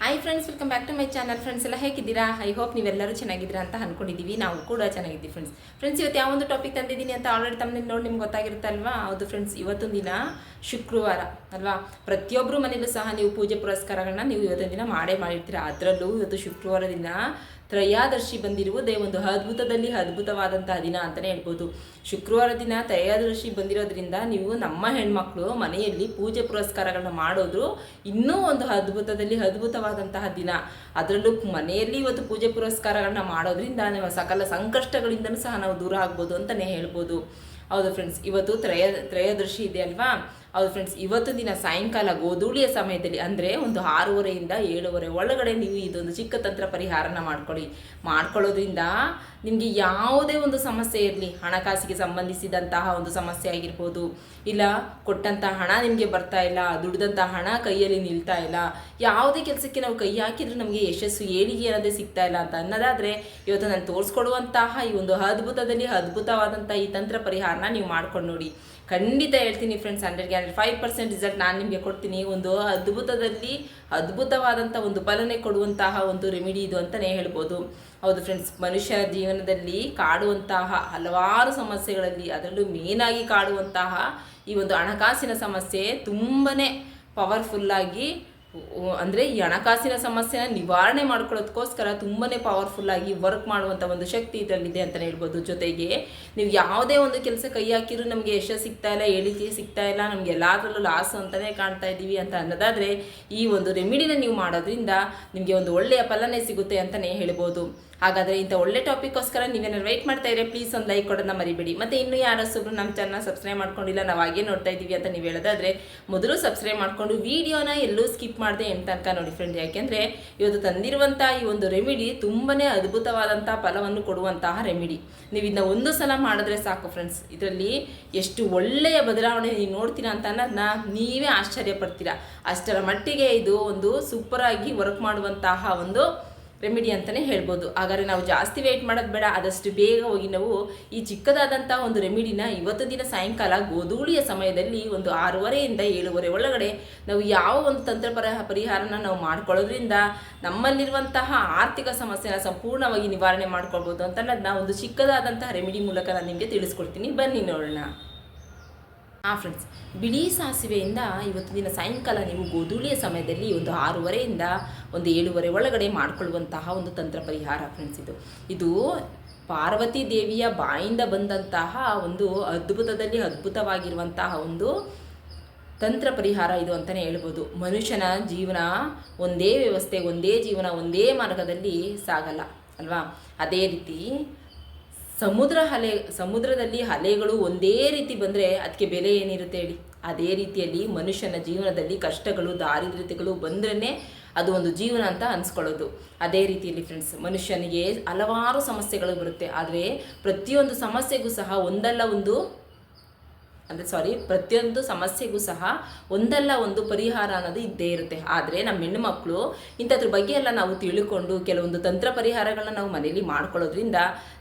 Hi friends welcome back to my channel friends ಎಲ್ಲ ಹೇಗಿದ್ದೀರಾ? I hope ನೀವೆಲ್ಲರೂ ಚೆನ್ನಾಗಿದ್ದೀರಾ ಅಂತ ಅಂದ್ಕೊಂಡಿದ್ದೀವಿ ನಾವು ಕೂಡ ಚೆನ್ನಾಗಿದ್ದೀವಿ ಫ್ರೆಂಡ್ಸ್ ಫ್ರೆಂಡ್ಸ್ ಇವತ್ತು ಯಾವೊಂದು ಟಾಪಿಕ್ ತಂದಿದ್ದೀನಿ ಅಂತ ಆಲ್ರೆಡಿ ತಮ್ಮಲ್ಲಿ ನೋಡಿ ನಿಮ್ಗೆ ಗೊತ್ತಾಗಿರುತ್ತಲ್ವಾ? ಹೌದು ಫ್ರೆಂಡ್ಸ್ ಇವತ್ತೊಂದು ದಿನ ಶುಕ್ರವಾರ, ಅಲ್ವಾ? ಪ್ರತಿಯೊಬ್ಬರು ಮನೇಲೂ ಸಹ ನೀವು ಪೂಜೆ ಪುರಸ್ಕಾರಗಳನ್ನ ನೀವು ಇವತ್ತೊಂದು ದಿನ ಮಾಡೇ ಮಾಡಿರ್ತೀರ? ಅದರಲ್ಲೂ ಇವತ್ತು ಶುಕ್ರವಾರ ದಿನ ತ್ರಯೋದರ್ಶಿ ಬಂದಿರುವುದೇ ಒಂದು ಅದ್ಭುತದಲ್ಲಿ ಅದ್ಭುತವಾದಂತಹ ದಿನ ಅಂತಲೇ ಹೇಳ್ಬೋದು. ಶುಕ್ರವಾರ ದಿನ ತ್ರಯೋದರ್ಶಿ ಬಂದಿರೋದ್ರಿಂದ ನೀವು ನಮ್ಮ ಹೆಣ್ಮಕ್ಳು ಮನೆಯಲ್ಲಿ ಪೂಜೆ ಪುರಸ್ಕಾರಗಳನ್ನ ಮಾಡೋದು ಇನ್ನೂ ಒಂದು ಅದ್ಭುತದಲ್ಲಿ ಅದ್ಭುತವಾದಂತಹ ದಿನ. ಅದರಲ್ಲೂ ಮನೆಯಲ್ಲಿ ಇವತ್ತು ಪೂಜೆ ಪುರಸ್ಕಾರಗಳನ್ನ ಮಾಡೋದ್ರಿಂದ ನಮ್ಮ ಸಕಲ ಸಂಕಷ್ಟಗಳಿಂದಲೂ ಸಹ ನಾವು ದೂರ ಆಗ್ಬೋದು ಅಂತಲೇ ಹೇಳ್ಬೋದು. ಹೌದು ಫ್ರೆಂಡ್ಸ್ ಇವತ್ತು ತ್ರಯ, ತ್ರಯೋದರ್ಶಿ ಇದೆ ಅಲ್ವಾ? ಹೌದು ಫ್ರೆಂಡ್ಸ್ ಇವತ್ತು ದಿನ ಸಾಯಂಕಾಲ ಗೋಧೂಳಿಯ ಸಮಯದಲ್ಲಿ ಅಂದರೆ ಒಂದು ಆರೂವರೆಯಿಂದ ಏಳುವರೆ ಒಳಗಡೆ ನೀವು ಇದೊಂದು ಚಿಕ್ಕ ತಂತ್ರ ಪರಿಹಾರನ ಮಾಡ್ಕೊಳ್ಳಿ. ಮಾಡ್ಕೊಳ್ಳೋದ್ರಿಂದ ನಿಮಗೆ ಯಾವುದೇ ಒಂದು ಸಮಸ್ಯೆ ಇರಲಿ, ಹಣಕಾಸಿಗೆ ಸಂಬಂಧಿಸಿದಂತಹ ಒಂದು ಸಮಸ್ಯೆ ಆಗಿರ್ಬೋದು, ಇಲ್ಲ ಕೊಟ್ಟಂತಹ ಹಣ ನಿಮಗೆ ಬರ್ತಾ ಇಲ್ಲ ದುಡಿದಂಥ ಹಣ ಕೈಯಲ್ಲಿ ನಿಲ್ತಾ ಇಲ್ಲ, ಯಾವುದೇ ಕೆಲಸಕ್ಕೆ ನಾವು ಕೈ ಹಾಕಿದ್ರೆ ನಮಗೆ ಯಶಸ್ಸು ಏಳಿಗೆ ಅನ್ನೋದೇ ಸಿಗ್ತಾ ಇಲ್ಲ ಅಂತ ಅನ್ನೋದಾದರೆ ಇವತ್ತು ನಾನು ತೋರಿಸ್ಕೊಡುವಂತಹ ಈ ಒಂದು ಅದ್ಭುತದಲ್ಲಿ ಅದ್ಭುತವಾದಂಥ ಈ ತಂತ್ರ ಪರಿಹಾರನ ನೀವು ಮಾಡ್ಕೊಂಡು ನೋಡಿ. ಖಂಡಿತ ಹೇಳ್ತೀನಿ ಫ್ರೆಂಡ್ಸ್ ಹಂಡ್ರೆಡ್ಗೆ ಹಂಡ್ರೆಡ್ ಫೈವ್ ಪರ್ಸೆಂಟ್ ರಿಸಲ್ಟ್ ನಾನು ನಿಮಗೆ ಕೊಡ್ತೀನಿ. ಒಂದು ಅದ್ಭುತದಲ್ಲಿ ಅದ್ಭುತವಾದಂಥ ಒಂದು ಫಲನೆ ಕೊಡುವಂತಹ ಒಂದು ರೆಮಿಡಿ ಇದು ಅಂತಲೇ ಹೇಳ್ಬೋದು. ಹೌದು ಫ್ರೆಂಡ್ಸ್ ಮನುಷ್ಯ ಜೀವನದಲ್ಲಿ ಕಾಡುವಂತಹ ಹಲವಾರು ಸಮಸ್ಯೆಗಳಲ್ಲಿ, ಅದರಲ್ಲೂ ಮೇನಾಗಿ ಕಾಡುವಂತಹ ಈ ಒಂದು ಹಣಕಾಸಿನ ಸಮಸ್ಯೆ ತುಂಬನೇ ಪವರ್ಫುಲ್ಲಾಗಿ ಅಂದರೆ ಈ ಹಣಕಾಸಿನ ಸಮಸ್ಯೆನ ನಿವಾರಣೆ ಮಾಡ್ಕೊಳ್ಳೋದಕ್ಕೋಸ್ಕರ ತುಂಬಾ ಪವರ್ಫುಲ್ಲಾಗಿ ವರ್ಕ್ ಮಾಡುವಂಥ ಒಂದು ಶಕ್ತಿ ಇದರಲ್ಲಿದೆ ಅಂತಲೇ ಹೇಳ್ಬೋದು. ಜೊತೆಗೆ ನೀವು ಯಾವುದೇ ಒಂದು ಕೆಲಸ ಕೈ ಹಾಕಿದ್ರು ನಮಗೆ ಯಶಸ್ಸು ಸಿಗ್ತಾ ಇಲ್ಲ ಹೇಳಿಕೆ ಸಿಗ್ತಾ ಇಲ್ಲ, ನಮಗೆ ಎಲ್ಲದರಲ್ಲೂ ಲಾಸ್ ಅಂತಲೇ ಕಾಣ್ತಾ ಇದ್ದೀವಿ ಅಂತ ಅನ್ನೋದಾದರೆ ಈ ಒಂದು ರೆಮಿಡಿನ ನೀವು ಮಾಡೋದ್ರಿಂದ ನಿಮಗೆ ಒಂದು ಒಳ್ಳೆಯ ಫಲನೇ ಸಿಗುತ್ತೆ ಅಂತಲೇ ಹೇಳ್ಬೋದು. ಹಾಗಾದರೆ ಇಂಥ ಒಳ್ಳೆ ಟಾಪಿಕ್ಕೋಸ್ಕರ ನೀವೇನಾದ್ರು ವೆಯ್ಟ್ ಮಾಡ್ತಾ ಇದ್ರೆ ಪ್ಲೀಸ್ ಒಂದು ಲೈಕ್ ಕೊಡೋದನ್ನ ಮರಿಬೇಡಿ. ಮತ್ತು ಇನ್ನು ಯಾರೊಬ್ಬರು ನಮ್ಮ ಚಾನಲ್ ಸಬ್ಸ್ಕ್ರೈಬ್ ಮಾಡ್ಕೊಂಡಿಲ್ಲ, ನಾವು ಹಾಗೆ ನೋಡ್ತಾ ಇದ್ದೀವಿ ಅಂತ ನೀವು ಹೇಳೋದಾದ್ರೆ ಮೊದಲು ಸಬ್ಸ್ಕ್ರೈಬ್ ಮಾಡಿಕೊಂಡು ವಿಡಿಯೋನ ಎಲ್ಲೂ ಸ್ಕಿಪ್ ಮಾಡದೆ ಎಂತ ತನಕ ನೋಡಿ ಫ್ರೆಂಡ್ ಯಾಕೆಂದರೆ ಇವತ್ತು ತಂದಿರುವಂಥ ಈ ಒಂದು ರೆಮಿಡಿ ತುಂಬನೇ ಅದ್ಭುತವಾದಂಥ ಫಲವನ್ನು ಕೊಡುವಂತಹ ರೆಮಿಡಿ ನೀವು ಇದನ್ನ ಒಂದು ಸಲ ಮಾಡಿದ್ರೆ ಸಾಕು ಫ್ರೆಂಡ್ಸ್ ಇದರಲ್ಲಿ ಎಷ್ಟು ಒಳ್ಳೆಯ ಬದಲಾವಣೆ ನೀವು ನೋಡ್ತೀರಾ ಅಂತ ಅನ್ನೋದನ್ನ ನೀವೇ ಆಶ್ಚರ್ಯ ಪಡ್ತೀರಾ ಅಷ್ಟರ ಮಟ್ಟಿಗೆ ಇದು ಒಂದು ಸೂಪರಾಗಿ ವರ್ಕ್ ಮಾಡುವಂತಹ ಒಂದು ರೆಮಿಡಿ ಅಂತಲೇ ಹೇಳ್ಬೋದು. ಹಾಗಾದರೆ ನಾವು ಜಾಸ್ತಿ ವೆಯ್ಟ್ ಮಾಡೋದು ಬೇಡ. ಆದಷ್ಟು ಬೇಗ ಹೋಗಿ ನಾವು ಈ ಚಿಕ್ಕದಾದಂಥ ಒಂದು ರೆಮಿಡಿನ ಇವತ್ತು ದಿನ ಸಾಯಂಕಾಲ ಗೋಧೂಳಿಯ ಸಮಯದಲ್ಲಿ ಒಂದು ಆರೂವರೆಯಿಂದ ಏಳುವರೆ ಒಳಗಡೆ ನಾವು ಯಾವ ಒಂದು ತಂತ್ರ ಪರ, ಪರಿಹಾರನ ನಾವು ಮಾಡ್ಕೊಳ್ಳೋದ್ರಿಂದ ನಮ್ಮಲ್ಲಿರುವಂತಹ ಆರ್ಥಿಕ ಸಮಸ್ಯೆನ ಸಂಪೂರ್ಣವಾಗಿ ನಿವಾರಣೆ ಮಾಡ್ಕೊಳ್ಬೋದು ಅಂತ ಅನ್ನೋದನ್ನ ಒಂದು ಚಿಕ್ಕದಾದಂತಹ ರೆಮಿಡಿ ಮೂಲಕ ನಾನು ನಿಮಗೆ ತಿಳಿಸ್ಕೊಡ್ತೀನಿ. ಬನ್ನಿ ನೋಡೋಣ. ಹಾಂ ಫ್ರೆಂಡ್ಸ್ ಬಿಳಿ ಸಾಸಿವೆಯಿಂದ ಇವತ್ತು ದಿನ ಸಾಯಂಕಾಲ ನೀವು ಗೋಧೂಳಿಯ ಸಮಯದಲ್ಲಿ ಒಂದು ಆರೂವರೆಯಿಂದ ಒಂದು ಏಳುವರೆ ಒಳಗಡೆ ಮಾಡಿಕೊಳ್ಳುವಂತಹ ಒಂದು ತಂತ್ರ ಪರಿಹಾರ ಫ್ರೆಂಡ್ಸ್ ಇದು. ಇದು ಪಾರ್ವತಿ ದೇವಿಯ ಬಾಯಿಂದ ಬಂದಂತಹ ಒಂದು ಅದ್ಭುತದಲ್ಲಿ ಅದ್ಭುತವಾಗಿರುವಂತಹ ಒಂದು ತಂತ್ರ ಪರಿಹಾರ ಇದು ಅಂತಲೇ ಹೇಳ್ಬೋದು. ಮನುಷ್ಯನ ಜೀವನ ಒಂದೇ ವ್ಯವಸ್ಥೆ, ಒಂದೇ ಜೀವನ, ಒಂದೇ ಮಾರ್ಗದಲ್ಲಿ ಸಾಗಲ್ಲ, ಅಲ್ವಾ? ಅದೇ ರೀತಿ ಸಮುದ್ರ ಅಲೆ ಸಮುದ್ರದಲ್ಲಿ ಅಲೆಗಳು ಒಂದೇ ರೀತಿ ಬಂದರೆ ಅದಕ್ಕೆ ಬೆಲೆ ಏನಿರುತ್ತೆ ಹೇಳಿ? ಅದೇ ರೀತಿಯಲ್ಲಿ ಮನುಷ್ಯನ ಜೀವನದಲ್ಲಿ ಕಷ್ಟಗಳು, ದಾರಿದ್ರ್ಯತೆಗಳು ಬಂದ್ರೇ ಅದು ಒಂದು ಜೀವನ ಅಂತ ಅನ್ಸ್ಕೊಳ್ಳೋದು. ಅದೇ ರೀತಿಯಲ್ಲಿ ಫ್ರೆಂಡ್ಸ್ ಮನುಷ್ಯನಿಗೆ ಹಲವಾರು ಸಮಸ್ಯೆಗಳು ಬರುತ್ತೆ. ಆದರೆ ಪ್ರತಿಯೊಂದು ಸಮಸ್ಯೆಗೂ ಸಹ ಒಂದಲ್ಲ ಒಂದು ಅಂದರೆ ಸಾರಿ ಪ್ರತಿಯೊಂದು ಸಮಸ್ಯೆಗೂ ಸಹ ಒಂದಲ್ಲ ಒಂದು ಪರಿಹಾರ ಅನ್ನೋದು ಇದ್ದೇ ಇರುತ್ತೆ. ಆದರೆ ನಮ್ಮ ಹೆಣ್ಣು ಮಕ್ಕಳು ಇಂಥದ್ರ ಬಗ್ಗೆ ಎಲ್ಲ ನಾವು ತಿಳ್ಕೊಂಡು ಕೆಲವೊಂದು ತಂತ್ರ ಪರಿಹಾರಗಳನ್ನ ನಾವು ಮನೆಯಲ್ಲಿ ಮಾಡ್ಕೊಳ್ಳೋದ್ರಿಂದ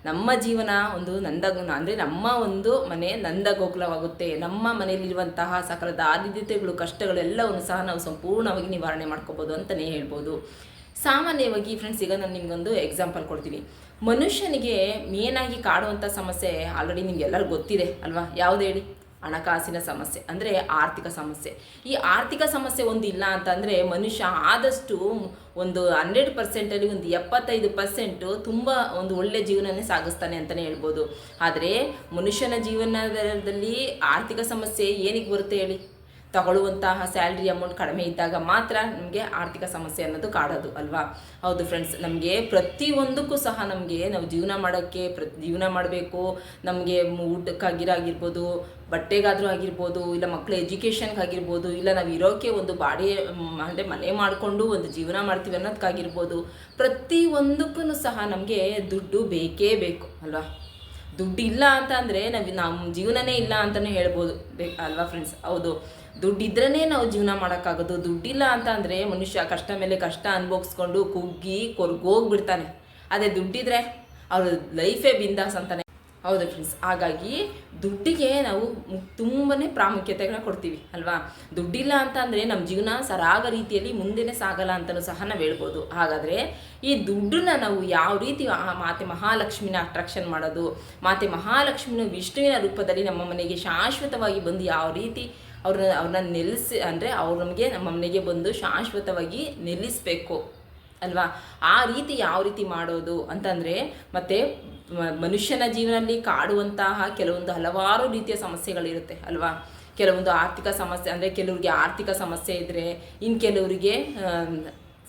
ನಮ್ಮ ಜೀವನ ಒಂದು ನಂದಗುಣ ಅಂದರೆ ನಮ್ಮ ಒಂದು ಮನೆ ನಂದಗೋಗ್ಲವಾಗುತ್ತೆ ನಮ್ಮ ಮನೆಯಲ್ಲಿರುವಂತಹ ಸಕಲದ ಆದಿತ್ಯತೆಗಳು ಕಷ್ಟಗಳೆಲ್ಲವನ್ನು ಸಹ ನಾವು ಸಂಪೂರ್ಣವಾಗಿ ನಿವಾರಣೆ ಮಾಡ್ಕೋಬೋದು ಅಂತಲೇ ಹೇಳ್ಬೋದು. ಸಾಮಾನ್ಯವಾಗಿ ಫ್ರೆಂಡ್ಸ್ ಈಗ ನಾನು ನಿಮಗೊಂದು ಎಕ್ಸಾಂಪಲ್ ಕೊಡ್ತೀನಿ. ಮನುಷ್ಯನಿಗೆ ಮೇನಾಗಿ ಕಾಡುವಂಥ ಸಮಸ್ಯೆ ಆಲ್ರೆಡಿ ನಿಮ್ಗೆಲ್ಲರಿಗೂ ಗೊತ್ತಿದೆ ಅಲ್ವಾ? ಯಾವುದು ಹೇಳಿ? ಹಣಕಾಸಿನ ಸಮಸ್ಯೆ, ಅಂದರೆ ಆರ್ಥಿಕ ಸಮಸ್ಯೆ. ಈ ಆರ್ಥಿಕ ಸಮಸ್ಯೆ ಒಂದು ಇಲ್ಲ ಅಂತಂದರೆ ಮನುಷ್ಯ ಆದಷ್ಟು ಒಂದು ಹನ್ನೆರಡು ಪರ್ಸೆಂಟಲ್ಲಿ ಒಂದು ಎಪ್ಪತ್ತೈದು ಪರ್ಸೆಂಟು ತುಂಬ ಒಂದು ಒಳ್ಳೆಯ ಜೀವನನೇ ಸಾಗಿಸ್ತಾನೆ ಅಂತಲೇ ಹೇಳ್ಬೋದು. ಆದರೆ ಮನುಷ್ಯನ ಜೀವನದಲ್ಲಿ ಆರ್ಥಿಕ ಸಮಸ್ಯೆ ಏನಕ್ಕೆ ಬರುತ್ತೆ ಹೇಳಿ? ತಗೊಳ್ಳುವಂತಹ ಸ್ಯಾಲ್ರಿ ಅಮೌಂಟ್ ಕಡಿಮೆ ಇದ್ದಾಗ ಮಾತ್ರ ನಮಗೆ ಆರ್ಥಿಕ ಸಮಸ್ಯೆ ಅನ್ನೋದು ಕಾಡೋದು, ಅಲ್ವಾ? ಹೌದು ಫ್ರೆಂಡ್ಸ್ ನಮಗೆ ಪ್ರತಿಯೊಂದಕ್ಕೂ ಸಹ ನಮಗೆ ನಾವು ಜೀವನ ಮಾಡೋಕ್ಕೆ ಪ್ರ, ಜೀವನ ಮಾಡಬೇಕು. ನಮಗೆ ಊಟಕ್ಕಾಗಿರಾಗಿರ್ಬೋದು, ಬಟ್ಟೆಗಾದರೂ ಆಗಿರ್ಬೋದು, ಇಲ್ಲ ಮಕ್ಕಳ ಎಜುಕೇಷನ್ಗಾಗಿರ್ಬೋದು ಇಲ್ಲ ನಾವು ಇರೋಕ್ಕೆ ಒಂದು ಬಾಡಿ ಅಂದರೆ ಮನೆ ಮಾಡಿಕೊಂಡು ಒಂದು ಜೀವನ ಮಾಡ್ತೀವಿ ಅನ್ನೋದಕ್ಕಾಗಿರ್ಬೋದು ಪ್ರತಿಯೊಂದಕ್ಕೂ ಸಹ ನಮಗೆ ದುಡ್ಡು ಬೇಕೇ ಬೇಕು, ಅಲ್ವಾ? ದುಡ್ಡು ಇಲ್ಲ ಅಂತ ಅಂದರೆ ನಾವು ನಮ್ಮ ಜೀವನನೇ ಇಲ್ಲ ಅಂತಲೇ ಹೇಳ್ಬೋದು ಅಲ್ವಾ ಫ್ರೆಂಡ್ಸ್ ಹೌದು. ದುಡ್ಡಿದ್ರೇ ನಾವು ಜೀವನ ಮಾಡೋಕ್ಕಾಗೋದು. ದುಡ್ಡಿಲ್ಲ ಅಂತ ಅಂದರೆ ಮನುಷ್ಯ ಕಷ್ಟ ಮೇಲೆ ಕಷ್ಟ ಅನುಭವಿಸ್ಕೊಂಡು ಕುಗ್ಗಿ ಕೊರ್ಗೋಗ್ಬಿಡ್ತಾನೆ. ಅದೇ ದುಡ್ಡಿದ್ರೆ ಅವ್ರ ಲೈಫೇ ಬಿಂದಾಸ್ ಅಂತಾನೆ. ಹೌದು ಫ್ರೆಂಡ್ಸ್ ಹಾಗಾಗಿ ದುಡ್ಡಿಗೆ ನಾವು ತುಂಬಾ ಪ್ರಾಮುಖ್ಯತೆಗಳನ್ನ ಕೊಡ್ತೀವಿ, ಅಲ್ವಾ? ದುಡ್ಡಿಲ್ಲ ಅಂತ ಅಂದರೆ ನಮ್ಮ ಜೀವನ ಸರಾಗ ರೀತಿಯಲ್ಲಿ ಮುಂದೆನೇ ಸಾಗಲ್ಲ ಅಂತಲೂ ಸಹ ನಾವು ಹೇಳ್ಬೋದು. ಹಾಗಾದರೆ ಈ ದುಡ್ಡನ್ನ ನಾವು ಯಾವ ರೀತಿ ಮಾತೆ ಮಹಾಲಕ್ಷ್ಮಿನ ಅಟ್ರಾಕ್ಷನ್ ಮಾಡೋದು, ಮಾತೆ ಮಹಾಲಕ್ಷ್ಮಿನ ವಿಷ್ಣುವಿನ ರೂಪದಲ್ಲಿ ನಮ್ಮ ಮನೆಗೆ ಶಾಶ್ವತವಾಗಿ ಬಂದು ಯಾವ ರೀತಿ ಅವ್ರನ್ನ ಅವ್ರನ್ನ ನಿಲ್ಲಿಸಿ, ಅಂದರೆ ಅವ್ರು ನಮಗೆ, ನಮ್ಮ ಮನೆಗೆ ಬಂದು ಶಾಶ್ವತವಾಗಿ ನಿಲ್ಲಿಸಬೇಕು, ಅಲ್ವಾ? ಆ ರೀತಿ ಯಾವ ರೀತಿ ಮಾಡೋದು ಅಂತಂದರೆ, ಮತ್ತು ಮನುಷ್ಯನ ಜೀವನದಲ್ಲಿ ಕಾಡುವಂತಹ ಕೆಲವೊಂದು ಹಲವಾರು ರೀತಿಯ ಸಮಸ್ಯೆಗಳಿರುತ್ತೆ, ಅಲ್ವಾ? ಕೆಲವೊಂದು ಆರ್ಥಿಕ ಸಮಸ್ಯೆ, ಅಂದರೆ ಕೆಲವ್ರಿಗೆ ಆರ್ಥಿಕ ಸಮಸ್ಯೆ ಇದ್ದರೆ ಇನ್ನು ಕೆಲವರಿಗೆ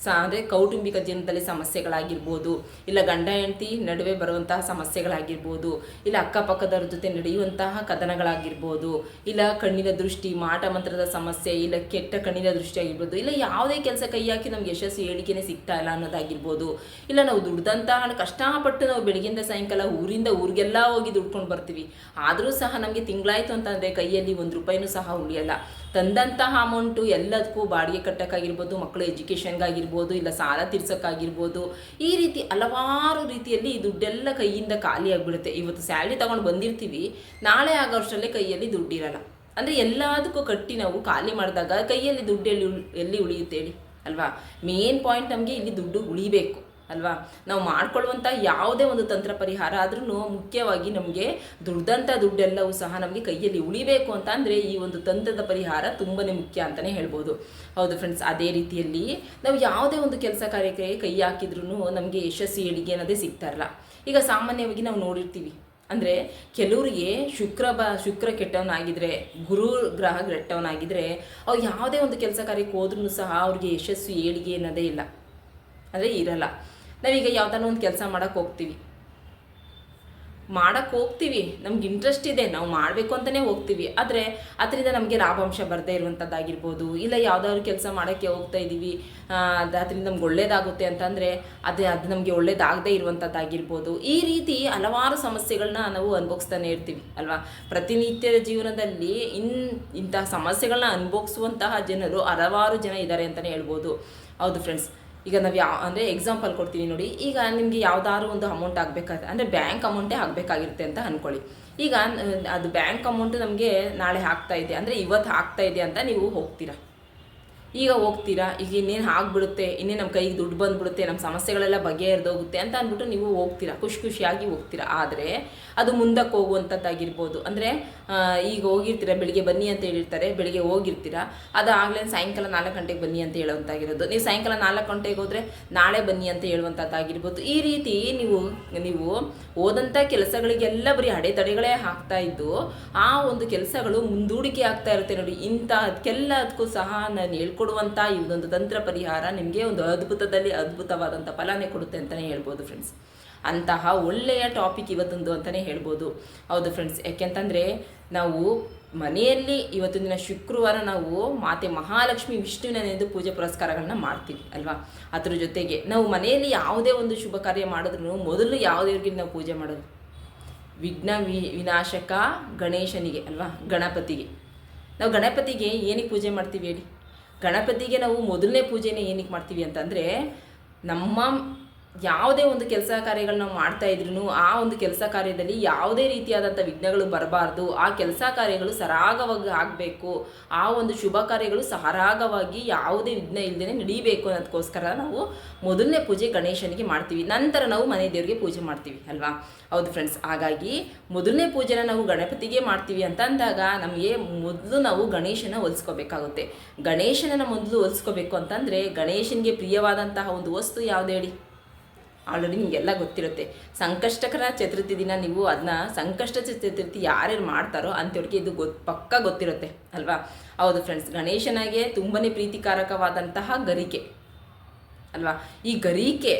ಸ ಅಂದರೆ ಕೌಟುಂಬಿಕ ಜೀವನದಲ್ಲಿ ಸಮಸ್ಯೆಗಳಾಗಿರ್ಬೋದು, ಇಲ್ಲ ಗಂಡ ಹೆಂಡತಿ ನಡುವೆ ಬರುವಂತಹ ಸಮಸ್ಯೆಗಳಾಗಿರ್ಬೋದು, ಇಲ್ಲ ಅಕ್ಕಪಕ್ಕದವ್ರ ಜೊತೆ ನಡೆಯುವಂತಹ ಕದನಗಳಾಗಿರ್ಬೋದು, ಇಲ್ಲ ಕಣ್ಣಿನ ದೃಷ್ಟಿ, ಮಾಟ ಮಂತ್ರದ ಸಮಸ್ಯೆ, ಇಲ್ಲ ಕೆಟ್ಟ ಕಣ್ಣಿನ ದೃಷ್ಟಿ ಆಗಿರ್ಬೋದು, ಇಲ್ಲ ಯಾವುದೇ ಕೆಲಸ ಕೈ ಹಾಕಿ ನಮ್ಗೆ ಯಶಸ್ಸು ಹೇಳಿಕೆನೇ ಸಿಗ್ತಾ ಇಲ್ಲ ಅನ್ನೋದಾಗಿರ್ಬೋದು, ಇಲ್ಲ ನಾವು ದುಡ್ದಂತಹ ಕಷ್ಟಪಟ್ಟು ನಾವು ಬೆಳಗಿಂದ ಸಾಯಂಕಾಲ ಊರಿಂದ ಊರಿಗೆಲ್ಲ ಹೋಗಿ ದುಡ್ಕೊಂಡು ಬರ್ತೀವಿ. ಆದರೂ ಸಹ ನಮಗೆ ತಿಂಗಳಾಯಿತು ಅಂತಂದರೆ ಕೈಯಲ್ಲಿ ಒಂದು ರೂಪಾಯಿನೂ ಸಹ ಉಳಿಯಲ್ಲ. ತಂದಂತಹ ಅಮೌಂಟು ಎಲ್ಲದಕ್ಕೂ ಬಾಡಿಗೆ ಕಟ್ಟೋಕ್ಕಾಗಿರ್ಬೋದು, ಮಕ್ಕಳ ಎಜುಕೇಷನ್ಗಾಗಿರ್ಬೋದು ಇಲ್ಲ ಸಾಲ ತೀರ್ಸೋಕ್ಕಾಗಿರ್ಬೋದು, ಈ ರೀತಿ ಹಲವಾರು ರೀತಿಯಲ್ಲಿ ದುಡ್ಡೆಲ್ಲ ಕೈಯಿಂದ ಖಾಲಿ ಆಗಿಬಿಡುತ್ತೆ. ಇವತ್ತು ಸ್ಯಾಲ್ರಿ ತೊಗೊಂಡು ಬಂದಿರ್ತೀವಿ, ನಾಳೆ ಆಗೋಷ್ಟರಲ್ಲೇ ಕೈಯಲ್ಲಿ ದುಡ್ಡಿರಲ್ಲ. ಅಂದರೆ ಎಲ್ಲದಕ್ಕೂ ಕಟ್ಟಿ ನಾವು ಖಾಲಿ ಮಾಡಿದಾಗ ಕೈಯಲ್ಲಿ ದುಡ್ಡು ಎಲ್ಲಿ ಎಲ್ಲಿ ಉಳಿಯುತ್ತೆ ಅಲ್ವಾ? ಮೇನ್ ಪಾಯಿಂಟ್ ನಮಗೆ ಇಲ್ಲಿ ದುಡ್ಡು ಉಳಿಬೇಕು. ಅಲ್ವಾ? ನಾವು ಮಾಡ್ಕೊಳ್ಳುವಂಥ ಯಾವುದೇ ಒಂದು ತಂತ್ರ ಪರಿಹಾರ ಆದ್ರೂ ಮುಖ್ಯವಾಗಿ ನಮಗೆ ದುಡ್ದಂಥ ದುಡ್ಡೆಲ್ಲವೂ ಸಹ ನಮಗೆ ಕೈಯಲ್ಲಿ ಉಳಿಬೇಕು ಅಂತ ಅಂದರೆ ಈ ಒಂದು ತಂತ್ರದ ಪರಿಹಾರ ತುಂಬಾ ಮುಖ್ಯ ಅಂತಲೇ ಹೇಳ್ಬೋದು. ಹೌದು ಫ್ರೆಂಡ್ಸ್ ಅದೇ ರೀತಿಯಲ್ಲಿ ನಾವು ಯಾವುದೇ ಒಂದು ಕೆಲಸ ಕಾರ್ಯಕ್ಕೆ ಕೈ ಹಾಕಿದ್ರೂ ನಮಗೆ ಯಶಸ್ವಿ ಏಳಿಗೆ ಅನ್ನೋದೇ ಸಿಗ್ತಾ ಇರಲ್ಲ. ಈಗ ಸಾಮಾನ್ಯವಾಗಿ ನಾವು ನೋಡಿರ್ತೀವಿ. ಅಂದರೆ ಕೆಲವರಿಗೆ ಶುಕ್ರ ಬ, ಶುಕ್ರ ಕೆಟ್ಟವನಾಗಿದ್ದರೆ ಗುರು ಗ್ರಹ ಕೆಟ್ಟವನಾಗಿದ್ದರೆ ಅವ್ರು ಯಾವುದೇ ಒಂದು ಕೆಲಸ ಕಾರ್ಯಕ್ಕೆ ಹೋದ್ರೂ ಸಹ ಅವ್ರಿಗೆ ಯಶಸ್ಸು, ಏಳಿಗೆ ಅನ್ನೋದೇ ಇಲ್ಲ. ಅಂದರೆ ಇರಲ್ಲ. ನಾವೀಗ ಯಾವ್ದಾನ ಒಂದು ಕೆಲಸ ಮಾಡೋಕ್ಕೆ ಹೋಗ್ತೀವಿ. ಮಾಡಕ್ಕೆ ಹೋಗ್ತೀವಿ. ನಮ್ಗೆ ಇಂಟ್ರೆಸ್ಟ್ ಇದೆ. ನಾವು ಮಾಡಬೇಕು ಅಂತಲೇ ಹೋಗ್ತೀವಿ. ಆದರೆ ಅದರಿಂದ ನಮಗೆ ಲಾಭಾಂಶ ಬರದೇ ಇರುವಂಥದ್ದಾಗಿರ್ಬೋದು ಇಲ್ಲ ಯಾವುದಾದ್ರು ಕೆಲಸ ಮಾಡೋಕ್ಕೆ ಹೋಗ್ತಾ ಇದ್ದೀವಿ ಅದು ಅದರಿಂದ ನಮ್ಗೆ ಒಳ್ಳೇದಾಗುತ್ತೆ ಅಂತಂದರೆ ಅದು ಅದು ನಮಗೆ ಒಳ್ಳೇದಾಗದೇ ಇರುವಂಥದ್ದಾಗಿರ್ಬೋದು ಈ ರೀತಿ ಹಲವಾರು ಸಮಸ್ಯೆಗಳನ್ನ ನಾವು ಅನುಭವಿಸ್ತಾನೆ ಇರ್ತೀವಿ, ಅಲ್ವಾ? ಪ್ರತಿನಿತ್ಯದ ಜೀವನದಲ್ಲಿ ಇನ್, ಇಂತಹ ಸಮಸ್ಯೆಗಳನ್ನ ಅನುಭವಿಸುವಂತಹ ಜನರು ಹಲವಾರು ಜನ ಇದ್ದಾರೆ ಅಂತಲೇ ಹೇಳ್ಬೋದು. ಹೌದು ಫ್ರೆಂಡ್ಸ್ ಈಗ ನಾವು ಯಾವ ಅಂದರೆ ಎಕ್ಸಾಂಪಲ್ ಕೊಡ್ತೀನಿ ನೋಡಿ. ಈಗ ನಿಮಗೆ ಯಾವ್ದಾದ್ರು ಒಂದು ಅಮೌಂಟ್ ಆಗಬೇಕಾದ್ರೆ, ಅಂದರೆ ಬ್ಯಾಂಕ್ ಅಮೌಂಟೇ ಆಗಬೇಕಾಗಿರುತ್ತೆ ಅಂತ ಅಂದ್ಕೊಳ್ಳಿ ಈಗ ಅದು ಬ್ಯಾಂಕ್ ಅಮೌಂಟ್ ನಮಗೆ ನಾಳೆ ಹಾಕ್ತಾ ಇದೆ, ಅಂದರೆ ಇವತ್ತು ಹಾಕ್ತಾ ಇದೆ ಅಂತ ನೀವು ಹೋಗ್ತೀರಾ? ಈಗ ಹೋಗ್ತೀರಾ? ಈಗ ಇನ್ನೇನು ಆಗ್ಬಿಡುತ್ತೆ? ಇನ್ನೇನು ನಮ್ಮ ಕೈಗೆ ದುಡ್ಡು ಬಂದ್ಬಿಡುತ್ತೆ? ನಮ್ಮ ಸಮಸ್ಯೆಗಳೆಲ್ಲ ಬಗೆಹರಿದೋಗುತ್ತೆ ಅಂತ ಅಂದ್ಬಿಟ್ಟು ನೀವು ಹೋಗ್ತೀರಾ? ಖುಷಿ ಖುಷಿಯಾಗಿ ಹೋಗ್ತೀರಾ. ಆದರೆ ಅದು ಮುಂದಕ್ಕೆ ಹೋಗುವಂಥದ್ದಾಗಿರ್ಬೋದು. ಅಂದರೆ ಈಗ ಹೋಗಿರ್ತೀರ, ಬೆಳಿಗ್ಗೆ ಬನ್ನಿ ಅಂತ ಹೇಳಿರ್ತಾರೆ, ಬೆಳಿಗ್ಗೆ ಹೋಗಿರ್ತೀರಾ, ಅದು ಆಗಲೇ ಸಾಯಂಕಾಲ ನಾಲ್ಕು ಗಂಟೆಗೆ ಬನ್ನಿ ಅಂತ ಹೇಳುವಂತಾಗಿರೋದು. ನೀವು ಸಾಯಂಕಾಲ ನಾಲ್ಕು ಗಂಟೆಗೆ ಹೋದರೆ ನಾಳೆ ಬನ್ನಿ ಅಂತ ಹೇಳುವಂಥದ್ದಾಗಿರ್ಬೋದು. ಈ ರೀತಿ ನೀವು ನೀವು ಹೋದಂಥ ಕೆಲಸಗಳಿಗೆಲ್ಲ ಬರೀ ಅಡೆತಡೆಗಳೇ ಹಾಕ್ತಾ ಇದ್ದು, ಆ ಒಂದು ಕೆಲಸಗಳು ಮುಂದೂಡಿಕೆ ಆಗ್ತಾ ಇರುತ್ತೆ ನೋಡಿ. ಇಂಥ ಅದಕ್ಕೆಲ್ಲದಕ್ಕೂ ಸಹ ನಾನು ಹೇಳ್ಕೊಡುವಂಥ ಈ ತಂತ್ರ ಪರಿಹಾರ ನಿಮಗೆ ಒಂದು ಅದ್ಭುತದಲ್ಲಿ ಅದ್ಭುತವಾದಂಥ ಫಲನೇ ಕೊಡುತ್ತೆ ಅಂತಲೇ ಹೇಳ್ಬೋದು ಫ್ರೆಂಡ್ಸ್ ಅಂತಹ ಒಳ್ಳೆಯ ಟಾಪಿಕ್ ಇವತ್ತೊಂದು ಅಂತಲೇ ಹೇಳ್ಬೋದು. ಹೌದು ಫ್ರೆಂಡ್ಸ್ ಯಾಕೆಂತಂದರೆ ನಾವು ಮನೆಯಲ್ಲಿ ಇವತ್ತಿನ ದಿನ ಶುಕ್ರವಾರ ನಾವು ಮಾತೆ ಮಹಾಲಕ್ಷ್ಮಿ ವಿಷ್ಣುವಿನೆಂದು ಪೂಜೆ ಪುರಸ್ಕಾರಗಳನ್ನ ಮಾಡ್ತೀವಿ, ಅಲ್ವಾ? ಅದ್ರ ಜೊತೆಗೆ ನಾವು ಮನೆಯಲ್ಲಿ ಯಾವುದೇ ಒಂದು ಶುಭ ಕಾರ್ಯ ಮಾಡಿದ್ರು ಮೊದಲು ಯಾವುದೇ ನಾವು ಪೂಜೆ ಮಾಡೋದು? ವಿಘ್ನ ವಿ, ವಿನಾಶಕ ಗಣೇಶನಿಗೆ, ಅಲ್ವಾ? ಗಣಪತಿಗೆ. ನಾವು ಗಣಪತಿಗೆ ಏನಕ್ಕೆ ಪೂಜೆ ಮಾಡ್ತೀವಿ ಹೇಳಿ? ಗಣಪತಿಗೆ ನಾವು ಮೊದಲನೇ ಪೂಜೆನೇ ಏನಕ್ಕೆ ಮಾಡ್ತೀವಿ ಅಂತಂದರೆ ನಮ್ಮ ಯಾವುದೇ ಒಂದು ಕೆಲಸ ಕಾರ್ಯಗಳು ನಾವು ಮಾಡ್ತಾ ಇದ್ರೂ ಆ ಒಂದು ಕೆಲಸ ಕಾರ್ಯದಲ್ಲಿ ಯಾವುದೇ ರೀತಿಯಾದಂಥ ವಿಘ್ನಗಳು ಬರಬಾರ್ದು. ಆ ಕೆಲಸ ಕಾರ್ಯಗಳು ಸರಾಗವಾಗಿ ಆಗಬೇಕು. ಆ ಒಂದು ಶುಭ ಕಾರ್ಯಗಳು ಸರಾಗವಾಗಿ ಯಾವುದೇ ವಿಘ್ನ ಇಲ್ಲದೇ ನಡೀಬೇಕು ಅನ್ನೋದಕ್ಕೋಸ್ಕರ ನಾವು ಮೊದಲನೇ ಪೂಜೆ ಗಣೇಶನಿಗೆ ಮಾಡ್ತೀವಿ. ನಂತರ ನಾವು ಮನೆ ದೇವರಿಗೆ ಪೂಜೆ ಮಾಡ್ತೀವಿ, ಅಲ್ವಾ? ಹೌದು ಫ್ರೆಂಡ್ಸ್ ಹಾಗಾಗಿ ಮೊದಲನೇ ಪೂಜೆನ ನಾವು ಗಣಪತಿಗೆ ಮಾಡ್ತೀವಿ ಅಂತ ಅಂದಾಗ ನಮಗೆ ಮೊದಲು ನಾವು ಗಣೇಶನ ಹೊಲಿಸ್ಕೋಬೇಕಾಗುತ್ತೆ. ಗಣೇಶನನ್ನು ಮೊದಲು ಹೊಲಿಸ್ಕೋಬೇಕು ಅಂತಂದರೆ ಗಣೇಶನಿಗೆ ಪ್ರಿಯವಾದಂತಹ ಒಂದು ವಸ್ತು ಯಾವುದು ಹೇಳಿ? ಆಲ್ರೆಡಿ ನಿಮಗೆಲ್ಲ ಗೊತ್ತಿರುತ್ತೆ. ಸಂಕಷ್ಟಕರ ಚತುರ್ಥಿ ದಿನ ನೀವು ಅದನ್ನ ಸಂಕಷ್ಟ ಚತುರ್ಥಿ ಯಾರ್ಯಾರು ಮಾಡ್ತಾರೋ ಅಂಥವ್ರಿಗೆ ಇದು ಗೊತ್ತು ಪಕ್ಕ ಗೊತ್ತಿರುತ್ತೆ, ಅಲ್ವಾ? ಹೌದು ಫ್ರೆಂಡ್ಸ್ ಗಣೇಶನಿಗೆ ತುಂಬನೇ ಪ್ರೀತಿಕಾರಕವಾದಂತಹ ಗರಿಕೆ, ಅಲ್ವಾ? ಈ ಗರಿಕೆ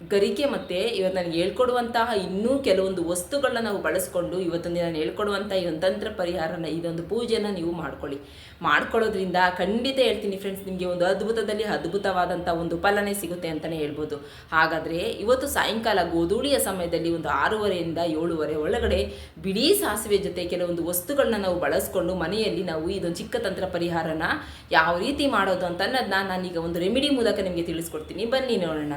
ಗರಿಕೆ ಮತ್ತು ಇವತ್ತು ನನಗೆ ಹೇಳ್ಕೊಡುವಂತಹ ಇನ್ನೂ ಕೆಲವೊಂದು ವಸ್ತುಗಳನ್ನ ನಾವು ಬಳಸ್ಕೊಂಡು ಇವತ್ತೊಂದು ನಾನು ಹೇಳ್ಕೊಡುವಂಥ ಈ ಒಂದು ತಂತ್ರ ಪರಿಹಾರನ ಇದೊಂದು ಪೂಜೆನ ನೀವು ಮಾಡ್ಕೊಳ್ಳಿ. ಮಾಡ್ಕೊಳ್ಳೋದ್ರಿಂದ ಖಂಡಿತ ಹೇಳ್ತೀನಿ ಫ್ರೆಂಡ್ಸ್ ನಿಮಗೆ ಒಂದು ಅದ್ಭುತದಲ್ಲಿ ಅದ್ಭುತವಾದಂಥ ಒಂದು ಫಲನೆ ಸಿಗುತ್ತೆ ಅಂತಲೇ ಹೇಳ್ಬೋದು. ಹಾಗಾದರೆ ಇವತ್ತು ಸಾಯಂಕಾಲ ಗೋಧೂಳಿಯ ಸಮಯದಲ್ಲಿ ಒಂದು ಆರೂವರೆಯಿಂದ ಏಳುವರೆ ಒಳಗಡೆ ಬಿಡಿ ಸಾಸಿವೆ ಜೊತೆ ಕೆಲವೊಂದು ವಸ್ತುಗಳನ್ನ ನಾವು ಬಳಸ್ಕೊಂಡು ಮನೆಯಲ್ಲಿ ನಾವು ಇದೊಂದು ಚಿಕ್ಕ ತಂತ್ರ ಪರಿಹಾರನ ಯಾವ ರೀತಿ ಮಾಡೋದು ಅಂತ ಅನ್ನೋದನ್ನ ನಾನೀಗ ಒಂದು ರೆಮಿಡಿ ಮೂಲಕ ನಿಮಗೆ ತಿಳಿಸ್ಕೊಡ್ತೀನಿ. ಬನ್ನಿ ನೋಡೋಣ.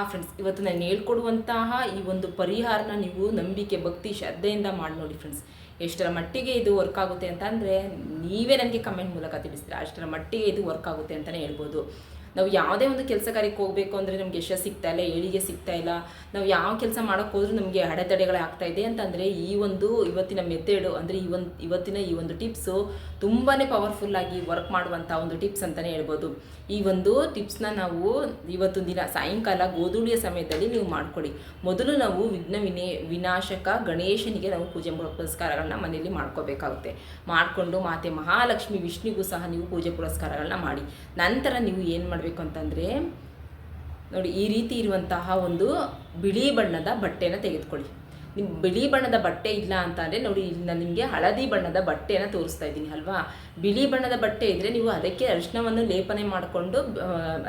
ಆ ಫ್ರೆಂಡ್ಸ್ ಇವತ್ತು ನಾನು ಹೇಳ್ಕೊಡುವಂತಹ ಈ ಒಂದು ಪರಿಹಾರನ ನೀವು ನಂಬಿಕೆ, ಭಕ್ತಿ, ಶ್ರದ್ಧೆಯಿಂದ ಮಾಡಿ ನೋಡಿ ಫ್ರೆಂಡ್ಸ್ ಎಷ್ಟರ ಮಟ್ಟಿಗೆ ಇದು ವರ್ಕ್ ಆಗುತ್ತೆ ಅಂತ ಅಂದರೆ ನೀವೇ ನನಗೆ ಕಮೆಂಟ್ ಮೂಲಕ ತಿಳಿಸ್ತೀರಾ? ಅಷ್ಟರ ಮಟ್ಟಿಗೆ ಇದು ವರ್ಕ್ ಆಗುತ್ತೆ ಅಂತಲೇ ಹೇಳ್ಬೋದು. ನಾವು ಯಾವುದೇ ಒಂದು ಕೆಲಸ ಕಾರ್ಯಕ್ಕೆ ಹೋಗಬೇಕು ಅಂದರೆ ನಮಗೆ ಯಶ ಸಿಗ್ತಾ ಇಲ್ಲ, ಏಳಿಗೆ ಸಿಗ್ತಾ ಇಲ್ಲ, ನಾವು ಯಾವ ಕೆಲಸ ಮಾಡೋಕ್ಕೆ ಹೋದ್ರೂ ನಮಗೆ ಅಡೆತಡೆಗಳೇ ಆಗ್ತಾ ಇದೆ ಅಂತಂದರೆ ಈ ಒಂದು ಇವತ್ತಿನ ಮೆಥಡು ಅಂದರೆ ಈ ಒಂದು ಇವತ್ತಿನ ಈ ಒಂದು ಟಿಪ್ಸು ತುಂಬಾ ಪವರ್ಫುಲ್ಲಾಗಿ ವರ್ಕ್ ಮಾಡುವಂಥ ಒಂದು ಟಿಪ್ಸ್ ಅಂತಲೇ ಹೇಳ್ಬೋದು. ಈ ಒಂದು ಟಿಪ್ಸ್ನ ನಾವು ಇವತ್ತು ದಿನ ಸಾಯಂಕಾಲ ಗೋಧೂಳಿಯ ಸಮಯದಲ್ಲಿ ನೀವು ಮಾಡಿಕೊಡಿ. ಮೊದಲು ನಾವು ವಿಘ್ನ ವಿನೇ, ವಿನಾಶಕ ಗಣೇಶನಿಗೆ ನಾವು ಪೂಜೆ ಪುರಸ್ಕಾರಗಳನ್ನ ಮನೆಯಲ್ಲಿ ಮಾಡ್ಕೋಬೇಕಾಗುತ್ತೆ. ಮಾಡಿಕೊಂಡು ಮಾತೆ ಮಹಾಲಕ್ಷ್ಮಿ ವಿಷ್ಣುಗೂ ಸಹ ನೀವು ಪೂಜೆ ಪುರಸ್ಕಾರಗಳನ್ನ ಮಾಡಿ. ನಂತರ ನೀವು ಏನು ಮಾಡಬೇಕು ಅಂತಂದರೆ ನೋಡಿ ಈ ರೀತಿ ಇರುವಂತಹ ಒಂದು ಬಿಳಿ ಬಣ್ಣದ ಬಟ್ಟೆನ ತೆಗೆದುಕೊಳ್ಳಿ. ನಿಮ್ಮ ಬಿಳಿ ಬಣ್ಣದ ಬಟ್ಟೆ ಇಲ್ಲ ಅಂತ ಅಂದರೆ ನೋಡಿ, ಇಲ್ಲಿ ನಾನು ನಿಮಗೆ ಹಳದಿ ಬಣ್ಣದ ಬಟ್ಟೆಯನ್ನು ತೋರಿಸ್ತಾ ಇದ್ದೀನಿ, ಅಲ್ವಾ? ಬಿಳಿ ಬಣ್ಣದ ಬಟ್ಟೆ ಇದ್ದರೆ ನೀವು ಅದಕ್ಕೆ ಅರಿಶಿನವನ್ನು ಲೇಪನೆ ಮಾಡಿಕೊಂಡು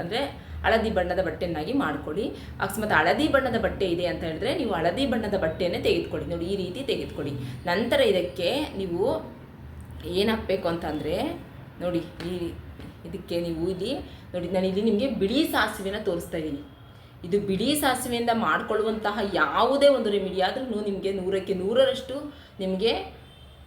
ಅಂದರೆ ಹಳದಿ ಬಣ್ಣದ ಬಟ್ಟೆಯನ್ನಾಗಿ ಮಾಡ್ಕೊಳ್ಳಿ. ಅಕಸ್ಮಾತ್ ಹಳದಿ ಬಣ್ಣದ ಬಟ್ಟೆ ಇದೆ ಅಂತ ಹೇಳಿದ್ರೆ ನೀವು ಹಳದಿ ಬಣ್ಣದ ಬಟ್ಟೆಯನ್ನೇ ತೆಗೆದುಕೊಳ್ಳಿ, ನೋಡಿ, ಈ ರೀತಿ ತೆಗೆದುಕೊಳ್ಳಿ. ನಂತರ ಇದಕ್ಕೆ ನೀವು ಏನು ಹಾಕಬೇಕು ಅಂತಂದರೆ ನೋಡಿ, ಈ ಇದಕ್ಕೆ ನೀವು ಇಲ್ಲಿ, ನೋಡಿ ನಾನು ಇಲ್ಲಿ ನಿಮಗೆ ಬಿಳಿ ಸಾಸಿವೆನ ತೋರಿಸ್ತಾ ಇದ್ದೀನಿ. ಇದು ಬಿಳಿ ಸಾಸಿವೆಯಿಂದ ಮಾಡಿಕೊಳ್ಳುವಂತಹ ಯಾವುದೇ ಒಂದು ರೆಮಿಡಿ ಆದ್ರೂ ನಿಮಗೆ ನೂರಕ್ಕೆ ನೂರರಷ್ಟು ನಿಮಗೆ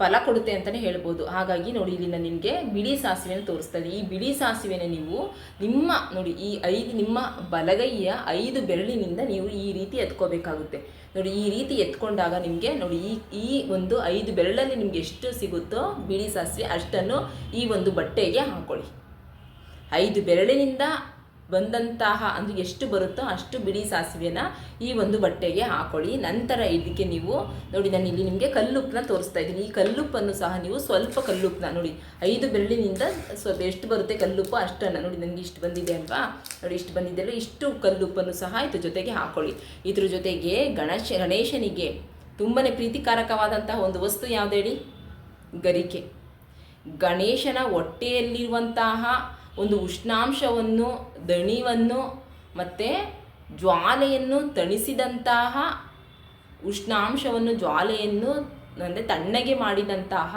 ಫಲ ಕೊಡುತ್ತೆ ಅಂತಲೇ ಹೇಳ್ಬೋದು. ಹಾಗಾಗಿ ನೋಡಿ ಇಲ್ಲಿ ನಾನು ನಿಮಗೆ ಬಿಳಿ ಸಾಸಿವೆಯನ್ನು ತೋರಿಸ್ತದೆ ಈ ಬಿಳಿ ಸಾಸಿವೆನ ನೀವು ನಿಮ್ಮ ನೋಡಿ, ಈ ಐದು ನಿಮ್ಮ ಬಲಗೈಯ ಐದು ಬೆರಳಿನಿಂದ ನೀವು ಈ ರೀತಿ ಎತ್ಕೋಬೇಕಾಗುತ್ತೆ. ನೋಡಿ, ಈ ರೀತಿ ಎತ್ಕೊಂಡಾಗ ನಿಮಗೆ ನೋಡಿ, ಈ ಈ ಒಂದು ಐದು ಬೆರಳಲ್ಲಿ ನಿಮಗೆ ಎಷ್ಟು ಸಿಗುತ್ತೋ ಬಿಳಿ ಸಾಸಿವೆ ಅಷ್ಟನ್ನು ಈ ಒಂದು ಬಟ್ಟೆಗೆ ಹಾಕೊಳ್ಳಿ. ಐದು ಬೆರಳಿನಿಂದ ಬಂದಂತಹ ಅಂದರೆ ಎಷ್ಟು ಬರುತ್ತೋ ಅಷ್ಟು ಬಿಡಿ ಸಾಸಿವೆನ ಈ ಒಂದು ಬಟ್ಟೆಗೆ ಹಾಕೊಳ್ಳಿ. ನಂತರ ಇದಕ್ಕೆ ನೀವು ನೋಡಿ, ನಾನು ಇಲ್ಲಿ ನಿಮಗೆ ಕಲ್ಲುಪ್ಪನ್ನ ತೋರಿಸ್ತಾ ಇದ್ದೀನಿ. ಈ ಕಲ್ಲುಪ್ಪನ್ನು ಸಹ ನೀವು ಸ್ವಲ್ಪ ಕಲ್ಲುಪ್ಪನ್ನ ನೋಡಿ, ಐದು ಬೆರಳಿನಿಂದ ಸ್ವಲ್ಪ ಎಷ್ಟು ಬರುತ್ತೆ ಕಲ್ಲುಪ್ಪು? ಅಷ್ಟನ್ನು ನೋಡಿ, ನನಗೆ ಇಷ್ಟು ಬಂದಿದೆ ಅಲ್ವಾ? ನೋಡಿ, ಇಷ್ಟು ಬಂದಿದೆ ಅಲ್ವಾ? ಇಷ್ಟು ಕಲ್ಲುಪ್ಪನ್ನು ಸಹ ಇದ್ರ ಜೊತೆಗೆ ಹಾಕೊಳ್ಳಿ. ಇದ್ರ ಜೊತೆಗೆ ಗಣೇಶ, ಗಣೇಶನಿಗೆ ತುಂಬಾ ಪ್ರೀತಿಕಾರಕವಾದಂತಹ ಒಂದು ವಸ್ತು ಯಾವುದು ಹೇಳಿ? ಗರಿಕೆ. ಗಣೇಶನ ಹೊಟ್ಟೆಯಲ್ಲಿರುವಂತಹ ಒಂದು ಉಷ್ಣಾಂಶವನ್ನು, ದಣಿವನ್ನು ಮತ್ತು ಜ್ವಾಲೆಯನ್ನು ತಣಿಸಿದಂತಹ, ಉಷ್ಣಾಂಶವನ್ನು, ಜ್ವಾಲೆಯನ್ನು ಅಂದರೆ ತಣ್ಣಗೆ ಮಾಡಿದಂತಹ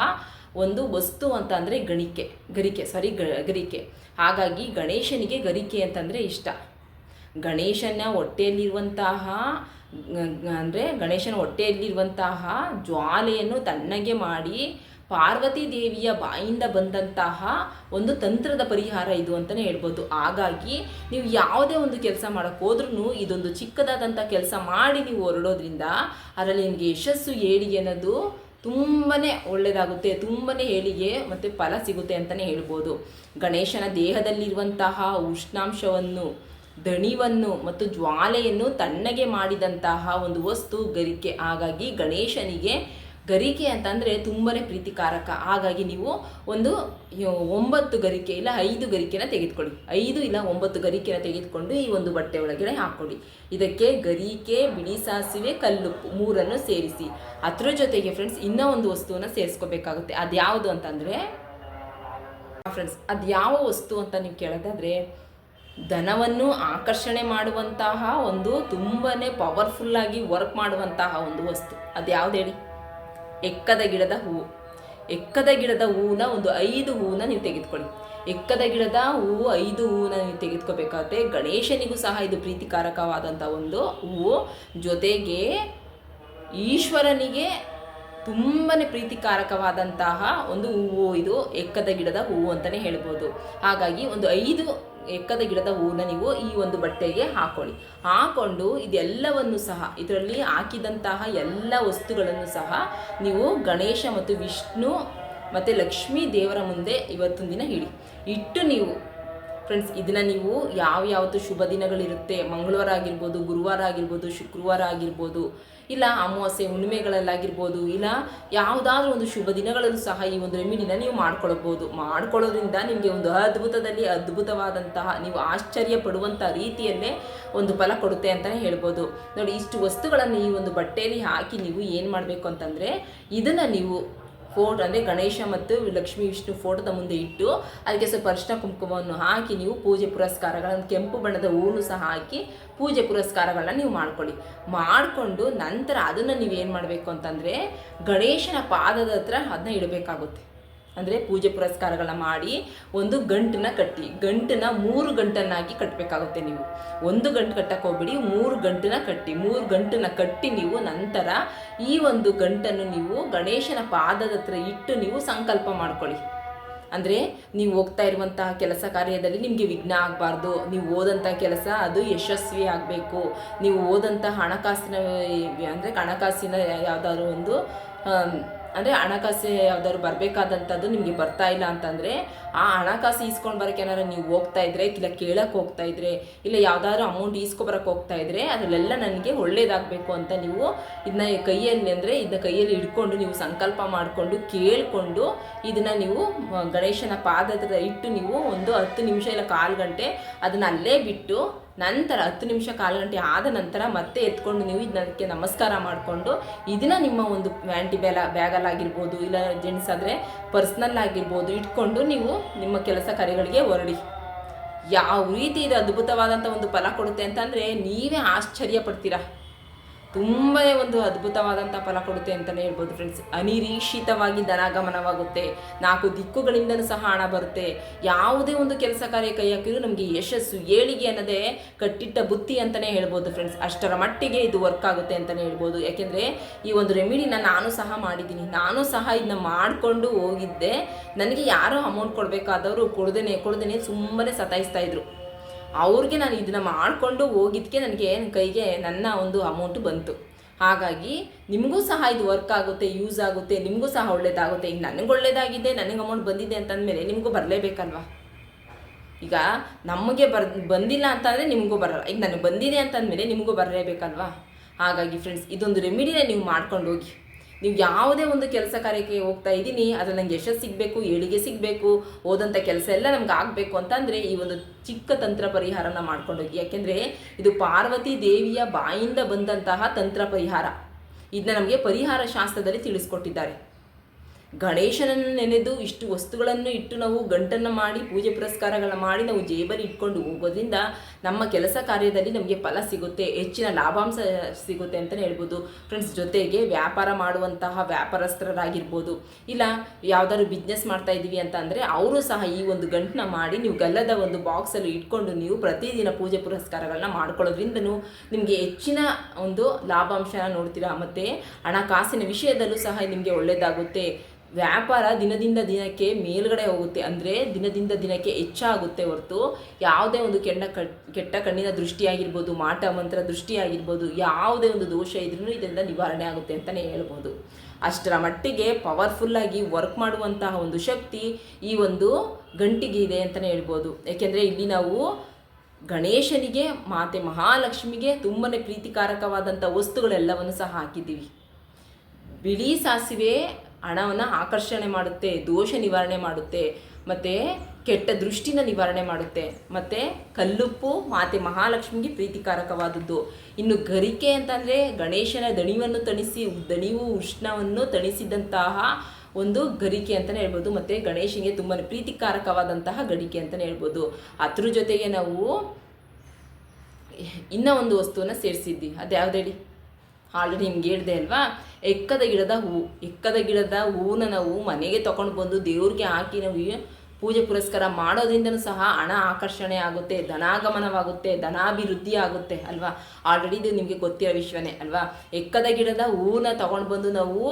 ಒಂದು ವಸ್ತು ಅಂತ ಅಂದರೆ ಗಣಿಕೆ, ಗರಿಕೆ ಸಾರಿ ಗರಿಕೆ. ಹಾಗಾಗಿ ಗಣೇಶನಿಗೆ ಗರಿಕೆ ಅಂತಂದರೆ ಇಷ್ಟ. ಗಣೇಶನ ಹೊಟ್ಟೆಯಲ್ಲಿರುವಂತಹ ಅಂದರೆ ಗಣೇಶನ ಹೊಟ್ಟೆಯಲ್ಲಿರುವಂತಹ ಜ್ವಾಲೆಯನ್ನು ತಣ್ಣಗೆ ಮಾಡಿ ಪಾರ್ವತಿ ದೇವಿಯ ಬಾಯಿಂದ ಬಂದಂತಹ ಒಂದು ತಂತ್ರದ ಪರಿಹಾರ ಇದು ಅಂತಲೇ ಹೇಳ್ಬೋದು. ಹಾಗಾಗಿ ನೀವು ಯಾವುದೇ ಒಂದು ಕೆಲಸ ಮಾಡಕ್ಕೆ ಹೋದ್ರೂ ಇದೊಂದು ಚಿಕ್ಕದಾದಂಥ ಕೆಲಸ ಮಾಡಿ ನೀವು ಹೊರಡೋದ್ರಿಂದ ಅದರಲ್ಲಿ ನಿಮಗೆ ಯಶಸ್ಸು ಹೇಳಿ ಅನ್ನೋದು ತುಂಬಾ ಒಳ್ಳೆಯದಾಗುತ್ತೆ ತುಂಬಾ ಹೇಳಿಗೆ ಮತ್ತು ಫಲ ಸಿಗುತ್ತೆ ಅಂತಲೇ ಹೇಳ್ಬೋದು. ಗಣೇಶನ ದೇಹದಲ್ಲಿರುವಂತಹ ಉಷ್ಣಾಂಶವನ್ನು, ದಣಿವನ್ನು ಮತ್ತು ಜ್ವಾಲೆಯನ್ನು ತಣ್ಣಗೆ ಮಾಡಿದಂತಹ ಒಂದು ವಸ್ತು, ಗರಿಕೆ. ಹಾಗಾಗಿ ಗಣೇಶನಿಗೆ ಗರಿಕೆ ಅಂತಂದರೆ ತುಂಬಾ ಪ್ರೀತಿಕಾರಕ. ಹಾಗಾಗಿ ನೀವು ಒಂದು ಒಂಬತ್ತು ಗರಿಕೆ ಇಲ್ಲ ಐದು ಗರಿಕೆನ ತೆಗೆದುಕೊಳ್ಳಿ. ಐದು ಇಲ್ಲ ಒಂಬತ್ತು ಗರಿಕೆನ ತೆಗೆದುಕೊಂಡು ಈ ಒಂದು ಬಟ್ಟೆ ಒಳಗಡೆ ಹಾಕ್ಕೊಳ್ಳಿ ಇದಕ್ಕೆ ಗರಿಕೆ, ಬಿಳಿ ಸಾಸಿವೆ ಕಲ್ಲು ಮೂರನ್ನು ಸೇರಿಸಿ. ಅದ್ರ ಜೊತೆಗೆ ಫ್ರೆಂಡ್ಸ್ ಇನ್ನೂ ಒಂದು ವಸ್ತುವನ್ನು ಸೇರಿಸ್ಕೋಬೇಕಾಗುತ್ತೆ. ಅದು ಯಾವುದು ಅಂತಂದರೆ ಫ್ರೆಂಡ್ಸ್ ಅದು ಯಾವ ವಸ್ತು ಅಂತ ನೀವು ಕೇಳೋದಾದರೆ, ಧನವನ್ನು ಆಕರ್ಷಣೆ ಮಾಡುವಂತಹ ಒಂದು ತುಂಬಾ ಪವರ್ಫುಲ್ಲಾಗಿ ವರ್ಕ್ ಮಾಡುವಂತಹ ಒಂದು ವಸ್ತು. ಅದು ಯಾವ್ದು ಹೇಳಿ? ಎಕ್ಕದ ಗಿಡದ ಹೂವು ಎಕ್ಕದ ಗಿಡದ ಹೂವನ್ನ ಒಂದು ಐದು ಹೂವನ್ನ ನೀವು ತೆಗೆದುಕೊಳ್ಳಿ. ಎಕ್ಕದ ಗಿಡದ ಹೂವು ಐದು ಹೂವನ್ನ ನೀವು ತೆಗೆದುಕೋಬೇಕಾಗುತ್ತೆ ಗಣೇಶನಿಗೂ ಸಹ ಇದು ಪ್ರೀತಿಕಾರಕವಾದಂಥ ಒಂದು ಹೂವು. ಜೊತೆಗೆ ಈಶ್ವರನಿಗೆ ತುಂಬಾ ಪ್ರೀತಿಕಾರಕವಾದಂತಹ ಒಂದು ಹೂವು ಇದು ಎಕ್ಕದ ಗಿಡದ ಹೂವು ಅಂತಲೇ ಹೇಳ್ಬೋದು. ಹಾಗಾಗಿ ಒಂದು ಐದು ಎಕ್ಕದ ಗಿಡದ ಹೂವನ್ನ ನೀವು ಈ ಒಂದು ಬಟ್ಟೆಗೆ ಹಾಕೊಳ್ಳಿ. ಹಾಕೊಂಡು ಇದೆಲ್ಲವನ್ನು ಸಹ, ಇದರಲ್ಲಿ ಹಾಕಿದಂತಹ ಎಲ್ಲ ವಸ್ತುಗಳನ್ನು ಸಹ ನೀವು ಗಣೇಶ ಮತ್ತು ವಿಷ್ಣು ಮತ್ತು ಲಕ್ಷ್ಮೀ ದೇವರ ಮುಂದೆ ಇವತ್ತೊಂದು ದಿನ ಇಡಿ. ಇಟ್ಟು ನೀವು ಫ್ರೆಂಡ್ಸ್ ಇದನ್ನು ನೀವು ಯಾವ ಯಾವತ್ತು ಶುಭ ದಿನಗಳಿರುತ್ತೆ, ಮಂಗಳವಾರ ಆಗಿರ್ಬೋದು, ಗುರುವಾರ ಆಗಿರ್ಬೋದು, ಶುಕ್ರವಾರ ಆಗಿರ್ಬೋದು ಇಲ್ಲ ಅಮಾವಾಸ್ಯೆ ಹುಣ್ಣಿಮೆಗಳಲ್ಲಾಗಿರ್ಬೋದು, ಇಲ್ಲ ಯಾವುದಾದ್ರೂ ಒಂದು ಶುಭ ದಿನಗಳಲ್ಲೂ ಸಹ ಈ ಒಂದು ರೆಮಿಡಿನ ನೀವು ಮಾಡ್ಕೊಳ್ಬೋದು. ಮಾಡ್ಕೊಳ್ಳೋದ್ರಿಂದ ನಿಮಗೆ ಒಂದು ಅದ್ಭುತದಲ್ಲಿ ಅದ್ಭುತವಾದಂತಹ ನೀವು ಆಶ್ಚರ್ಯ ಪಡುವಂಥ ರೀತಿಯಲ್ಲೇ ಒಂದು ಫಲ ಕೊಡುತ್ತೆ ಅಂತಲೇ ಹೇಳ್ಬೋದು. ನೋಡಿ, ಇಷ್ಟು ವಸ್ತುಗಳನ್ನು ಈ ಒಂದು ಬಟ್ಟೆಯಲ್ಲಿ ಹಾಕಿ ನೀವು ಏನು ಮಾಡಬೇಕು ಅಂತಂದರೆ, ಇದನ್ನು ನೀವು ಫೋಟೋ ಅಂದರೆ ಗಣೇಶ ಮತ್ತು ಲಕ್ಷ್ಮೀ ವಿಷ್ಣು ಫೋಟೋದ ಮುಂದೆ ಇಟ್ಟು ಅದಕ್ಕೆ ಸ್ವಲ್ಪ ಅರಿಶಿನ ಕುಂಕುಮವನ್ನು ಹಾಕಿ ನೀವು ಪೂಜೆ ಪುರಸ್ಕಾರಗಳನ್ನು ಕೆಂಪು ಬಣ್ಣದ ಹೂವು ಸಹ ಹಾಕಿ ಪೂಜೆ ಪುರಸ್ಕಾರಗಳನ್ನ ನೀವು ಮಾಡ್ಕೊಳ್ಳಿ. ಮಾಡಿಕೊಂಡು ನಂತರ ಅದನ್ನು ನೀವು ಏನು ಮಾಡಬೇಕು ಅಂತಂದರೆ ಗಣೇಶನ ಪಾದದ ಹತ್ರ ಅದನ್ನ ಇಡಬೇಕಾಗುತ್ತೆ. ಅಂದರೆ ಪೂಜೆ ಪುರಸ್ಕಾರಗಳನ್ನ ಮಾಡಿ ಒಂದು ಗಂಟನ್ನ ಕಟ್ಟಿ. ಗಂಟನ್ನ ಮೂರು ಗಂಟನ್ನಾಗಿ ಕಟ್ಟಬೇಕಾಗುತ್ತೆ ನೀವು. ಒಂದು ಗಂಟು ಕಟ್ಟಕ್ಕೆ ಹೋಗ್ಬಿಡಿ, ಮೂರು ಗಂಟನ್ನ ಕಟ್ಟಿ. ಮೂರು ಗಂಟನ್ನ ಕಟ್ಟಿ ನೀವು ನಂತರ ಈ ಒಂದು ಗಂಟನ್ನು ನೀವು ಗಣೇಶನ ಪಾದದ ಹತ್ರ ಇಟ್ಟು ನೀವು ಸಂಕಲ್ಪ ಮಾಡ್ಕೊಳ್ಳಿ. ಅಂದರೆ ನೀವು ಹೋಗ್ತಾ ಇರುವಂತಹ ಕೆಲಸ ಕಾರ್ಯದಲ್ಲಿ ನಿಮಗೆ ವಿಘ್ನ ಆಗಬಾರ್ದು. ನೀವು ಓದಂಥ ಕೆಲಸ ಅದು ಯಶಸ್ವಿ ಆಗಬೇಕು. ನೀವು ಓದಂಥ ಹಣಕಾಸಿನ, ಅಂದರೆ ಹಣಕಾಸಿನ ಯಾವುದಾದ್ರು ಒಂದು ಅಂದರೆ ಹಣಕಾಸು ಯಾವ್ದಾದ್ರು ಬರಬೇಕಾದಂಥದ್ದು ನಿಮಗೆ ಬರ್ತಾ ಇಲ್ಲ ಅಂತಂದರೆ, ಆ ಹಣಕಾಸು ಈಸ್ಕೊಂಡು ಬರೋಕ್ಕೆ ಏನಾರು ನೀವು ಹೋಗ್ತಾ ಇದ್ರೆ, ಇಲ್ಲ ಕೇಳಕ್ಕೆ ಹೋಗ್ತಾ ಇದ್ರೆ, ಇಲ್ಲ ಯಾವುದಾದ್ರು ಅಮೌಂಟ್ ಈಸ್ಕೊಬರಕ್ಕೆ ಹೋಗ್ತಾ ಇದ್ರೆ, ಅದರಲ್ಲೆಲ್ಲ ನನಗೆ ಒಳ್ಳೇದಾಗಬೇಕು ಅಂತ ನೀವು ಇದನ್ನ ಕೈಯಲ್ಲಿ ಅಂದರೆ ಇದನ್ನ ಕೈಯಲ್ಲಿ ಹಿಡ್ಕೊಂಡು ನೀವು ಸಂಕಲ್ಪ ಮಾಡಿಕೊಂಡು ಕೇಳಿಕೊಂಡು ಇದನ್ನು ನೀವು ಗಣೇಶನ ಪಾದದ ಇಟ್ಟು ನೀವು ಒಂದು ಹತ್ತು ನಿಮಿಷ ಇಲ್ಲ ಕಾಲು ಗಂಟೆ ಅದನ್ನು ಅಲ್ಲೇ ಬಿಟ್ಟು ನಂತರ ಹತ್ತು ನಿಮಿಷ ಕಾಲು ಗಂಟೆ ಆದ ನಂತರ ಮತ್ತೆ ಎತ್ಕೊಂಡು ನೀವು ಇದಕ್ಕೆ ನಮಸ್ಕಾರ ಮಾಡಿಕೊಂಡು ಇದನ್ನ ನಿಮ್ಮ ಒಂದು ವ್ಯಾಂಟಿ ಬ್ಯಾಲ ಬ್ಯಾಗಲ್ಲಾಗಿರ್ಬೋದು ಇಲ್ಲ ಜೆಂಟ್ಸ್ ಆದರೆ ಪರ್ಸ್ನಲ್ ಆಗಿರ್ಬೋದು ಇಟ್ಕೊಂಡು ನೀವು ನಿಮ್ಮ ಕೆಲಸ ಕಾರ್ಯಗಳಿಗೆ ಹೊರಡಿ. ಯಾವ ರೀತಿ ಇದು ಅದ್ಭುತವಾದಂಥ ಒಂದು ಫಲ ಕೊಡುತ್ತೆ ಅಂತಂದರೆ ನೀವೇ ಆಶ್ಚರ್ಯ ಪಡ್ತೀರಾ ತುಂಬ ಒಂದು ಅದ್ಭುತವಾದಂಥ ಫಲ ಕೊಡುತ್ತೆ ಅಂತಲೇ ಹೇಳ್ಬೋದು ಫ್ರೆಂಡ್ಸ್ ಅನಿರೀಕ್ಷಿತವಾಗಿ ಧನಾಗಮನವಾಗುತ್ತೆ. ನಾಲ್ಕು ದಿಕ್ಕುಗಳಿಂದಲೂ ಸಹ ಹಣ ಬರುತ್ತೆ. ಯಾವುದೇ ಒಂದು ಕೆಲಸ ಕಾರ್ಯ ಕೈ ಹಾಕಿದ್ರು ನಮಗೆ ಯಶಸ್ಸು, ಏಳಿಗೆ ಅನ್ನೋದೇ ಕಟ್ಟಿಟ್ಟ ಬುತ್ತಿ ಅಂತಲೇ ಹೇಳ್ಬೋದು ಫ್ರೆಂಡ್ಸ್ ಅಷ್ಟರ ಮಟ್ಟಿಗೆ ಇದು ವರ್ಕ್ ಆಗುತ್ತೆ ಅಂತಲೇ ಹೇಳ್ಬೋದು. ಯಾಕೆಂದರೆ ಈ ಒಂದು ರೆಮಿಡಿನ ನಾನು ಸಹ ಮಾಡಿದ್ದೀನಿ. ನಾನು ಸಹ ಇದನ್ನ ಮಾಡಿಕೊಂಡು ಹೋಗಿದ್ದೆ. ನನಗೆ ಯಾರೋ ಅಮೌಂಟ್ ಕೊಡಬೇಕಾದವರು ಕೊಡ್ದೇನೆ ಕೊಡ್ದೇನೆ ಸುಮ್ಮನೆ ಸತಾಯಿಸ್ತಾ ಇದ್ರು. ಅವ್ರಿಗೆ ನಾನು ಇದನ್ನ ಮಾಡಿಕೊಂಡು ಹೋಗಿದ್ದಕ್ಕೆ ನನಗೆ ಕೈಗೆ ನನ್ನ ಒಂದು ಅಮೌಂಟು ಬಂತು. ಹಾಗಾಗಿ ನಿಮಗೂ ಸಹ ಇದು ವರ್ಕ್ ಆಗುತ್ತೆ ಯೂಸ್ ಆಗುತ್ತೆ, ನಿಮಗೂ ಸಹ ಒಳ್ಳೇದಾಗುತ್ತೆ. ಈಗ ನನಗೆ ಒಳ್ಳೇದಾಗಿದೆ, ನನಗೆ ಅಮೌಂಟ್ ಬಂದಿದೆ ಅಂತಂದಮೇಲೆ ನಿಮಗೂ ಬರಲೇಬೇಕಲ್ವಾ? ಈಗ ನಮಗೆ ಬರ್, ಬಂದಿಲ್ಲ ಅಂತಂದರೆ ನಿಮಗೂ ಬರಲ್ಲ. ಈಗ ನನಗೆ ಬಂದಿದೆ ಅಂತಂದಮೇಲೆ ನಿಮಗೂ ಬರಲೇಬೇಕಲ್ವಾ? ಹಾಗಾಗಿ ಫ್ರೆಂಡ್ಸ್ ಇದೊಂದು ರೆಮಿಡಿನೇ ನೀವು ಮಾಡ್ಕೊಂಡು ಹೋಗಿ. ನೀವು ಯಾವುದೇ ಒಂದು ಕೆಲಸ ಕಾರ್ಯಕ್ಕೆ ಹೋಗ್ತಾ ಇದ್ದೀನಿ, ಅದ್ರಲ್ಲಿ ನಂಗೆ ಯಶಸ್ಸು ಸಿಗಬೇಕು, ಏಳಿಗೆ ಸಿಗಬೇಕು ಓದಂಥ ಕೆಲಸ ಎಲ್ಲ ನಮ್ಗೆ ಆಗಬೇಕು ಅಂತಂದರೆ ಈ ಒಂದು ಚಿಕ್ಕ ತಂತ್ರ ಪರಿಹಾರನ ಮಾಡ್ಕೊಂಡೋಗಿ. ಯಾಕೆಂದರೆ ಇದು ಪಾರ್ವತಿ ದೇವಿಯ ಬಾಯಿಂದ ಬಂದಂತಹ ತಂತ್ರ ಪರಿಹಾರ. ಇದನ್ನ ನಮಗೆ ಪರಿಹಾರ ಶಾಸ್ತ್ರದಲ್ಲಿ ತಿಳಿಸ್ಕೊಟ್ಟಿದ್ದಾರೆ. ಗಣೇಶನನ್ನು ನೆನೆದು ಇಷ್ಟು ವಸ್ತುಗಳನ್ನು ಇಟ್ಟು ನಾವು ಗಂಟನ್ನು ಮಾಡಿ, ಪೂಜೆ ಪುರಸ್ಕಾರಗಳನ್ನ ಮಾಡಿ ನಾವು ಜೇಬಲ್ಲಿ ಇಟ್ಕೊಂಡು ಹೋಗೋದ್ರಿಂದ ನಮ್ಮ ಕೆಲಸ ಕಾರ್ಯದಲ್ಲಿ ನಮಗೆ ಫಲ ಸಿಗುತ್ತೆ, ಹೆಚ್ಚಿನ ಲಾಭಾಂಶ ಸಿಗುತ್ತೆ ಅಂತಲೇ ಹೇಳ್ಬೋದು. ಫ್ರೆಂಡ್ಸ್ ಜೊತೆಗೆ ವ್ಯಾಪಾರ ಮಾಡುವಂತಹ ವ್ಯಾಪಾರಸ್ಥರಾಗಿರ್ಬೋದು ಇಲ್ಲ, ಯಾವ್ದಾದ್ರು ಬಿಸ್ನೆಸ್ ಮಾಡ್ತಾ ಇದ್ದೀವಿ ಅಂತ ಅಂದರೆ ಅವರು ಸಹ ಈ ಒಂದು ಗಂಟನ್ನ ಮಾಡಿ ನೀವು ಗಲ್ಲದ ಒಂದು ಬಾಕ್ಸಲ್ಲಿ ಇಟ್ಕೊಂಡು ನೀವು ಪ್ರತಿದಿನ ಪೂಜೆ ಪುರಸ್ಕಾರಗಳನ್ನ ಮಾಡ್ಕೊಳ್ಳೋದ್ರಿಂದನೂ ನಿಮಗೆ ಹೆಚ್ಚಿನ ಒಂದು ಲಾಭಾಂಶನ ನೋಡ್ತೀರಾ? ಮತ್ತು ಹಣಕಾಸಿನ ವಿಷಯದಲ್ಲೂ ಸಹ ನಿಮಗೆ ಒಳ್ಳೆಯದಾಗುತ್ತೆ ವ್ಯಾಪಾರ ದಿನದಿಂದ ದಿನಕ್ಕೆ ಮೇಲ್ಗಡೆ ಹೋಗುತ್ತೆ ಅಂದರೆ ದಿನದಿಂದ ದಿನಕ್ಕೆ ಹೆಚ್ಚಾಗುತ್ತೆ ಹೊರತು ಯಾವುದೇ ಒಂದು ಕಟ್ ಕೆಟ್ಟ ಕಣ್ಣಿನ ದೃಷ್ಟಿಯಾಗಿರ್ಬೋದು, ಮಾಟ ಮಂತ್ರ ದೃಷ್ಟಿಯಾಗಿರ್ಬೋದು, ಯಾವುದೇ ಒಂದು ದೋಷ ಇದ್ರೂ ಇದರಿಂದ ನಿವಾರಣೆ ಆಗುತ್ತೆ ಅಂತಲೇ ಹೇಳ್ಬೋದು. ಅಷ್ಟರ ಮಟ್ಟಿಗೆ ಪವರ್ಫುಲ್ಲಾಗಿ ವರ್ಕ್ ಮಾಡುವಂತಹ ಒಂದು ಶಕ್ತಿ ಈ ಒಂದು ಗಂಟಿಗೆ ಇದೆ ಅಂತಲೇ ಹೇಳ್ಬೋದು. ಯಾಕೆಂದರೆ ಇಲ್ಲಿ ನಾವು ಗಣೇಶನಿಗೆ, ಮಾತೆ ಮಹಾಲಕ್ಷ್ಮಿಗೆ ತುಂಬಾ ಪ್ರೀತಿಕಾರಕವಾದಂಥ ವಸ್ತುಗಳೆಲ್ಲವನ್ನು ಸಹ ಹಾಕಿದ್ದೀವಿ. ಬಿಳಿ ಸಾಸಿವೆ ಹಣವನ್ನು ಆಕರ್ಷಣೆ ಮಾಡುತ್ತೆ, ದೋಷ ನಿವಾರಣೆ ಮಾಡುತ್ತೆ, ಮತ್ತು ಕೆಟ್ಟ ದೃಷ್ಟಿನ ನಿವಾರಣೆ ಮಾಡುತ್ತೆ, ಮತ್ತು ಕಲ್ಲುಪ್ಪು ಮಾತೆ ಮಹಾಲಕ್ಷ್ಮಿಗೆ ಪ್ರೀತಿಕಾರಕವಾದದ್ದು. ಇನ್ನು ಗರಿಕೆ ಅಂತಂದರೆ ಗಣೇಶನ ದಣಿವನ್ನು ತಣಿಸಿ, ದಣಿವು ಉಷ್ಣವನ್ನು ತಣಿಸಿದಂತಹ ಒಂದು ಗರಿಕೆ ಅಂತಲೇ ಹೇಳ್ಬೋದು, ಮತ್ತು ಗಣೇಶನಿಗೆ ತುಂಬಾ ಪ್ರೀತಿಕಾರಕವಾದಂತಹ ಗಡಿಕೆ ಅಂತಲೇ ಹೇಳ್ಬೋದು. ಅದ್ರ ಜೊತೆಗೆ ನಾವು ಇನ್ನೂ ಒಂದು ವಸ್ತುವನ್ನು ಸೇರಿಸಿದ್ವಿ. ಅದು ಹೇಳಿ? ಆಲ್ರೆಡಿ ನಿಮ್ಗೆ ಹೇಳಿದೆ ಅಲ್ವಾ? ಎಕ್ಕದ ಗಿಡದ ಹೂವು ಎಕ್ಕದ ಗಿಡದ ಹೂವನ್ನ ನಾವು ಮನೆಗೆ ತಗೊಂಡು ಬಂದು ದೇವ್ರಿಗೆ ಹಾಕಿ ನಾವು ಪೂಜೆ ಪುರಸ್ಕಾರ ಮಾಡೋದ್ರಿಂದನೂ ಸಹ ಹಣ ಆಕರ್ಷಣೆ ಆಗುತ್ತೆ, ಧನಾಗಮನವಾಗುತ್ತೆ, ಧನಾಭಿವೃದ್ಧಿ ಆಗುತ್ತೆ ಅಲ್ವಾ? ಆಲ್ರೆಡಿ ಇದು ನಿಮಗೆ ಗೊತ್ತಿರೋ ವಿಷಯನೇ ಅಲ್ವಾ? ಎಕ್ಕದ ಗಿಡದ ಹೂವನ್ನ ತಗೊಂಡು ಬಂದು ನಾವು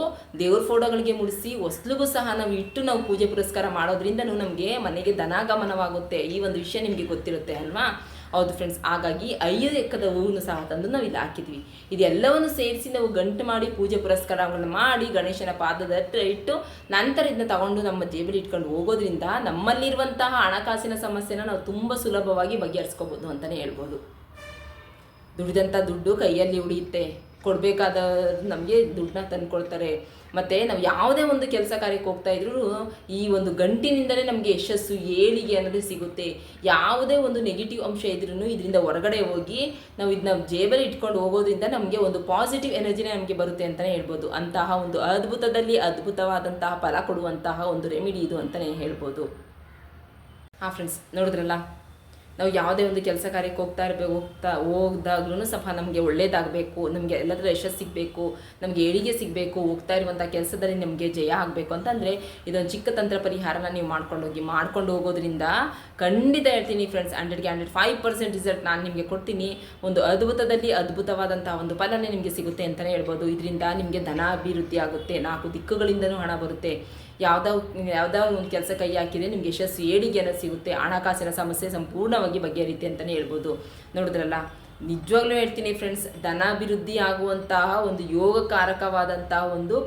ದೇವ್ರ ಫೋಟೋಗಳಿಗೆ ಮುಡಿಸಿ ಹೊಸ್ಲಿಗೂ ಸಹ ನಾವು ಇಟ್ಟು ನಾವು ಪೂಜೆ ಪುರಸ್ಕಾರ ಮಾಡೋದ್ರಿಂದಲೂ ನಮಗೆ ಮನೆಗೆ ಧನಾಗಮನವಾಗುತ್ತೆ. ಈ ಒಂದು ವಿಷಯ ನಿಮಗೆ ಗೊತ್ತಿರುತ್ತೆ ಅಲ್ವಾ? ಹೌದು ಫ್ರೆಂಡ್ಸ್ ಹಾಗಾಗಿ ಐದು ಎಕ್ಕದ ಹೂವನ್ನು ಸಹ ತಂದು ನಾವು ಇಲ್ಲಿ ಹಾಕಿದ್ವಿ. ಇದೆಲ್ಲವನ್ನು ಸೇರಿಸಿ ನಾವು ಗಂಟು ಮಾಡಿ ಪೂಜೆ ಪುರಸ್ಕಾರಗಳನ್ನು ಮಾಡಿ ಗಣೇಶನ ಪಾದದ ಇಟ್ಟು ನಂತರ ಇದನ್ನ ತಗೊಂಡು ನಮ್ಮ ಜೇಬಲ್ಲಿ ಇಟ್ಕೊಂಡು ಹೋಗೋದ್ರಿಂದ ನಮ್ಮಲ್ಲಿರುವಂತಹ ಹಣಕಾಸಿನ ಸಮಸ್ಯೆನ ನಾವು ತುಂಬ ಸುಲಭವಾಗಿ ಬಗೆಹರಿಸ್ಕೋಬೋದು ಅಂತಲೇ ಹೇಳ್ಬೋದು. ದುಡಿದಂಥ ದುಡ್ಡು ಕೈಯಲ್ಲಿ ಉಳಿಯುತ್ತೆ. ಕೊಡಬೇಕಾದ ನಮಗೆ ದುಡ್ಡನ್ನ ತಂದ್ಕೊಳ್ತಾರೆ. ಮತ್ತು ನಾವು ಯಾವುದೇ ಒಂದು ಕೆಲಸ ಕಾರ್ಯಕ್ಕೆ ಹೋಗ್ತಾ ಇದ್ರೂ ಈ ಒಂದು ಗಂಟಿನಿಂದಲೇ ನಮಗೆ ಯಶಸ್ಸು, ಏಳಿಗೆ ಅನ್ನೋದು ಸಿಗುತ್ತೆ. ಯಾವುದೇ ಒಂದು ನೆಗೆಟಿವ್ ಅಂಶ ಇದ್ರೂ ಇದರಿಂದ ಹೊರಗಡೆ ಹೋಗಿ ನಾವು ಇದನ್ನ ಜೇಬಲ್ಲಿ ಇಟ್ಕೊಂಡು ಹೋಗೋದ್ರಿಂದ ನಮಗೆ ಒಂದು ಪಾಸಿಟಿವ್ ಎನರ್ಜಿನೇ ನಮಗೆ ಬರುತ್ತೆ ಅಂತಲೇ ಹೇಳ್ಬೋದು. ಅಂತಹ ಒಂದು ಅದ್ಭುತದಲ್ಲಿ ಅದ್ಭುತವಾದಂತಹ ಫಲ ಕೊಡುವಂತಹ ಒಂದು ರೆಮಿಡಿ ಇದು ಅಂತಲೇ ಹೇಳ್ಬೋದು. ಹಾಂ ಫ್ರೆಂಡ್ಸ್ ನೋಡಿದ್ರಲ್ಲ? ನಾವು ಯಾವುದೇ ಒಂದು ಕೆಲಸ ಕಾರ್ಯಕ್ಕೆ ಹೋಗ್ತಾ ಇರಬೇಕು ಹೋಗ್ತಾ ಹೋಗ್ದಾಗ್ಲೂ ಸಹ ನಮಗೆ ಒಳ್ಳೇದಾಗಬೇಕು, ನಮಗೆ ಎಲ್ಲದರ ಯಶಸ್ಸು ಸಿಗಬೇಕು, ನಮಗೆ ಏಳಿಗೆ ಸಿಗಬೇಕು, ಹೋಗ್ತಾ ಇರುವಂಥ ಕೆಲಸದಲ್ಲಿ ನಮಗೆ ಜಯ ಆಗಬೇಕು ಅಂತಂದರೆ ಇದೊಂದು ಚಿಕ್ಕ ತಂತ್ರ ಪರಿಹಾರನ ನೀವು ಮಾಡ್ಕೊಂಡು ಹೋಗಿ, ಮಾಡ್ಕೊಂಡು ಹೋಗೋದ್ರಿಂದ ಖಂಡಿತ ಹೇಳ್ತೀನಿ ಫ್ರೆಂಡ್ಸ್ ಹಂಡ್ರೆಡ್ಗೆ ಹಂಡ್ರೆಡ್ ಫೈವ್ ಪರ್ಸೆಂಟ್ ರಿಸಲ್ಟ್ ನಾನು ನಿಮಗೆ ಕೊಡ್ತೀನಿ. ಒಂದು ಅದ್ಭುತದಲ್ಲಿ ಅದ್ಭುತವಾದಂಥ ಒಂದು ಫಲನೇ ನಿಮಗೆ ಸಿಗುತ್ತೆ ಅಂತಲೇ ಹೇಳ್ಬೋದು. ಇದರಿಂದ ನಿಮಗೆ ಧನ ಅಭಿವೃದ್ಧಿ ಆಗುತ್ತೆ ನಾಲ್ಕು ದಿಕ್ಕುಗಳಿಂದಲೂ ಹಣ ಬರುತ್ತೆ. ಯಾವುದೋ ಯಾವುದೋ ಒಂದು ಕೆಲಸ ಕೈ ಹಾಕಿದರೆ ನಿಮಗೆ ಯಶಸ್ಸು ಏಳಿಗೆ ಎಲ್ಲ ಸಿಗುತ್ತೆ. ಹಣಕಾಸಿನ ಸಮಸ್ಯೆ ಸಂಪೂರ್ಣವಾಗಿ ಬಗೆಹರಿಯುತ್ತೆ ಅಂತಲೇ ಹೇಳ್ಬೋದು. ನೋಡಿದ್ರಲ್ಲ, ನಿಜವಾಗ್ಲೂ ಹೇಳ್ತೀನಿ ಫ್ರೆಂಡ್ಸ್ ಧನಾಭಿವೃದ್ಧಿ ಆಗುವಂತಹ ಒಂದು ಯೋಗಕಾರಕವಾದಂತಹ ಒಂದು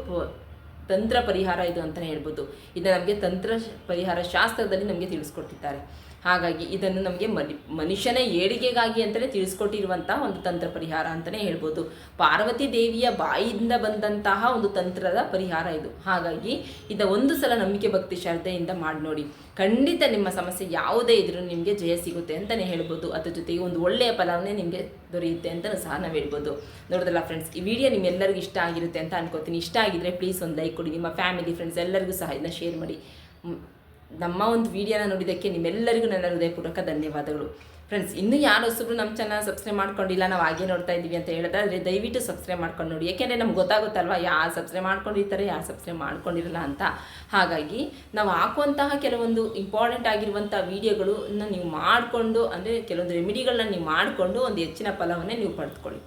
ತಂತ್ರ ಪರಿಹಾರ ಇದು ಅಂತಲೇ ಹೇಳ್ಬೋದು. ಇದು ನಮಗೆ ತಂತ್ರ ಪರಿಹಾರ ಶಾಸ್ತ್ರದಲ್ಲಿ ನಮಗೆ ತಿಳಿಸ್ಕೊಟ್ಟಿದ್ದಾರೆ ಹಾಗಾಗಿ ಇದನ್ನು ನಮಗೆ ಮನಿ, ಮನುಷ್ಯನ ಏಳಿಗೆಗಾಗಿ ಅಂತಲೇ ತಿಳಿಸ್ಕೊಟ್ಟಿರುವಂತಹ ಒಂದು ತಂತ್ರ ಪರಿಹಾರ ಅಂತಲೇ ಹೇಳ್ಬೋದು. ಪಾರ್ವತಿ ದೇವಿಯ ಬಾಯಿಯಿಂದ ಬಂದಂತಹ ಒಂದು ತಂತ್ರದ ಪರಿಹಾರ ಇದು. ಹಾಗಾಗಿ ಇದ ಒಂದು ಸಲ ನಂಬಿಕೆ ಭಕ್ತಿ ಶ್ರದ್ಧೆಯಿಂದ ಮಾಡಿ ನೋಡಿ. ಖಂಡಿತ ನಿಮ್ಮ ಸಮಸ್ಯೆ ಯಾವುದೇ ಇದ್ರೂ ನಿಮಗೆ ಜಯ ಸಿಗುತ್ತೆ ಅಂತಲೇ ಹೇಳ್ಬೋದು. ಅದ್ರ ಜೊತೆಗೆ ಒಂದು ಒಳ್ಳೆಯ ಫಲವನ್ನೇ ನಿಮಗೆ ದೊರೆಯುತ್ತೆ ಅಂತ ಸಹ ನಾವು ಹೇಳ್ಬೋದು. ನೋಡಿದ್ರಲ್ಲ ಫ್ರೆಂಡ್ಸ್ ಈ ವಿಡಿಯೋ ನಿಮ್ಮೆಲ್ಲರಿಗೂ ಇಷ್ಟ ಆಗಿರುತ್ತೆ ಅಂತ ಅನ್ಕೋತೀನಿ. ಇಷ್ಟ ಆಗಿದ್ರೆ ಪ್ಲೀಸ್ ಒಂದು ಲೈಕ್ ಕೊಡಿ. ನಿಮ್ಮ ಫ್ಯಾಮಿಲಿ ಫ್ರೆಂಡ್ಸ್ ಎಲ್ಲರಿಗೂ ಸಹ ಇದನ್ನ ಶೇರ್ ಮಾಡಿ. ನಮ್ಮ ಒಂದು ವಿಡಿಯೋನ ನೋಡಿದ್ದಕ್ಕೆ ನಿಮ್ಮೆಲ್ಲರಿಗೂ ನನ್ನ ಹೃದಯಪೂರ್ವಕ ಧನ್ಯವಾದಗಳು. ಫ್ರೆಂಡ್ಸ್ ಇನ್ನೂ ಯಾರು ನಮ್ಮ ಚಾನಲ್ ಸಬ್ಸ್ಕ್ರೈಬ್ ಮಾಡ್ಕೊಂಡಿಲ್ಲ, ನಾವು ಹಾಗೆ ನೋಡ್ತಾ ಇದ್ದೀವಿ ಅಂತ ಹೇಳಿದ್ರೆ ದಯವಿಟ್ಟು ಸಬ್ಸ್ಕ್ರೈಬ್ ಮಾಡ್ಕೊಂಡು ನೋಡಿ. ಯಾಕೆಂದರೆ ನಮ್ಗೆ ಗೊತ್ತಾಗುತ್ತಲ್ವ, ಯಾರು ಸಬ್ಸ್ಕ್ರೈಬ್ ಮಾಡ್ಕೊಂಡಿರ್ತಾರೆ, ಯಾರು ಸಬ್ಸ್ಕ್ರೈಬ್ ಮಾಡ್ಕೊಂಡಿರಲ್ಲ ಅಂತ. ಹಾಗಾಗಿ ನಾವು ಹಾಕುವಂತಹ ಕೆಲವೊಂದು ಇಂಪಾರ್ಟೆಂಟ್ ಆಗಿರುವಂಥ ವೀಡಿಯೋಗಳನ್ನ ನೀವು ಮಾಡಿಕೊಂಡು, ಅಂದರೆ ಕೆಲವೊಂದು ರೆಮಿಡಿಗಳನ್ನ ನೀವು ಮಾಡಿಕೊಂಡು ಒಂದು ಹೆಚ್ಚಿನ ಫಲವನ್ನೇ ನೀವು ಪಡೆದುಕೊಳ್ಳಿ.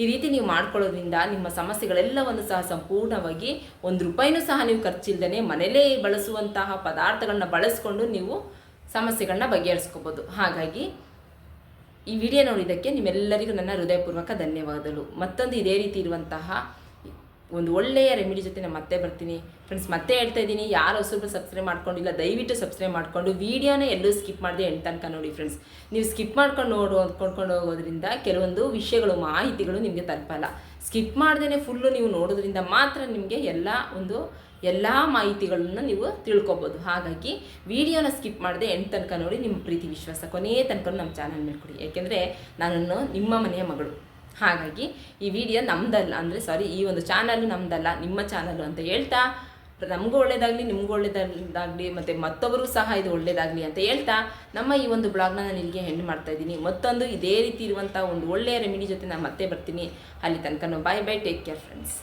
ಈ ರೀತಿ ನೀವು ಮಾಡ್ಕೊಳ್ಳೋದ್ರಿಂದ ನಿಮ್ಮ ಸಮಸ್ಯೆಗಳೆಲ್ಲವನ್ನು ಸಹ ಸಂಪೂರ್ಣವಾಗಿ ಒಂದು ರೂಪಾಯಿನೂ ಸಹ ನೀವು ಖರ್ಚಿಲ್ದೇ ಮನೆಯಲ್ಲೇ ಬಳಸುವಂತಹ ಪದಾರ್ಥಗಳನ್ನ ಬಳಸ್ಕೊಂಡು ನೀವು ಸಮಸ್ಯೆಗಳನ್ನ ಬಗೆಹರಿಸ್ಕೋಬೋದು. ಹಾಗಾಗಿ ಈ ವಿಡಿಯೋ ನೋಡಿದ್ದಕ್ಕೆ ನಿಮ್ಮೆಲ್ಲರಿಗೂ ನನ್ನ ಹೃದಯಪೂರ್ವಕ ಧನ್ಯವಾದಗಳು. ಮತ್ತೊಂದು ಇದೇ ರೀತಿ ಇರುವಂತಹ ಒಂದು ಒಳ್ಳೆಯ ರೆಮಿಡಿ ಜೊತೆ ನಾನು ಮತ್ತೆ ಬರ್ತೀನಿ. ಫ್ರೆಂಡ್ಸ್ ಮತ್ತೆ ಹೇಳ್ತಾ ಇದ್ದೀನಿ. ಯಾರು ಹೊಸಬ್ರು ಸಬ್ಸ್ಕ್ರೈಬ್ ಮಾಡ್ಕೊಂಡಿಲ್ಲ ದಯವಿಟ್ಟು ಸಬ್ಸ್ಕ್ರೈಬ್ ಮಾಡಿಕೊಂಡು ವೀಡಿಯೋನ ಎಲ್ಲೂ ಸ್ಕಿಪ್ ಮಾಡದೆ ಎಂಟು ತನಕ ನೋಡಿ ಫ್ರೆಂಡ್ಸ್ ನೀವು ಸ್ಕಿಪ್ ಮಾಡ್ಕೊಂಡು ನೋಡು ಅಂದ್ಕೊಂಡ್ಕೊಂಡು ಹೋಗೋದ್ರಿಂದ ಕೆಲವೊಂದು ವಿಷಯಗಳು, ಮಾಹಿತಿಗಳು ನಿಮಗೆ ತಲುಪಲ್ಲ. ಸ್ಕಿಪ್ ಮಾಡ್ದೇ ಫುಲ್ಲು ನೀವು ನೋಡೋದ್ರಿಂದ ಮಾತ್ರ ನಿಮಗೆ ಎಲ್ಲ ಒಂದು, ಎಲ್ಲ ಮಾಹಿತಿಗಳನ್ನು ನೀವು ತಿಳ್ಕೊಬೋದು. ಹಾಗಾಗಿ ವಿಡಿಯೋನ ಸ್ಕಿಪ್ ಮಾಡದೆ ಎಂಟು ತನಕ ನೋಡಿ ನಿಮ್ಮ ಪ್ರೀತಿ, ವಿಶ್ವಾಸ ಕೊನೆಯ ತನಕ ನಮ್ಮ ಚಾನಲ್ ಮೇಲೆ ಕೊಡಿ. ಯಾಕೆಂದರೆ ನಾನು ನಿಮ್ಮ ಮನೆಯ ಮಗಳು. ಹಾಗಾಗಿ ಈ ವಿಡಿಯೋ ನಮ್ದಲ್ಲ ಅಂದರೆ ಸಾರಿ ಈ ಒಂದು ಚಾನಲ್ ನಮ್ದಲ್ಲ, ನಿಮ್ಮ ಚಾನಲ್ ಅಂತ ಹೇಳ್ತಾ ನಮಗೂ ಒಳ್ಳೇದಾಗಲಿ, ನಿಮಗೂ ಒಳ್ಳೇದಾಗಲಿ, ಮತ್ತು ಮತ್ತೊಬ್ಬರಿಗೂ ಸಹ ಇದು ಒಳ್ಳೇದಾಗಲಿ ಅಂತ ಹೇಳ್ತಾ ನಮ್ಮ ಈ ಒಂದು ಬ್ಲಾಗ್ನ ನಾನು ಇಲ್ಲಿಗೆ ಹೆಣ್ಣು ಮಾಡ್ತಾ ಇದ್ದೀನಿ. ಮತ್ತೊಂದು ಇದೇ ರೀತಿ ಇರುವಂಥ ಒಂದು ಒಳ್ಳೆಯ ರೆಮಿಡಿ ಜೊತೆ ನಾನು ಮತ್ತೆ ಬರ್ತೀನಿ. ಅಲ್ಲಿ ತನಕ bye bye take care friends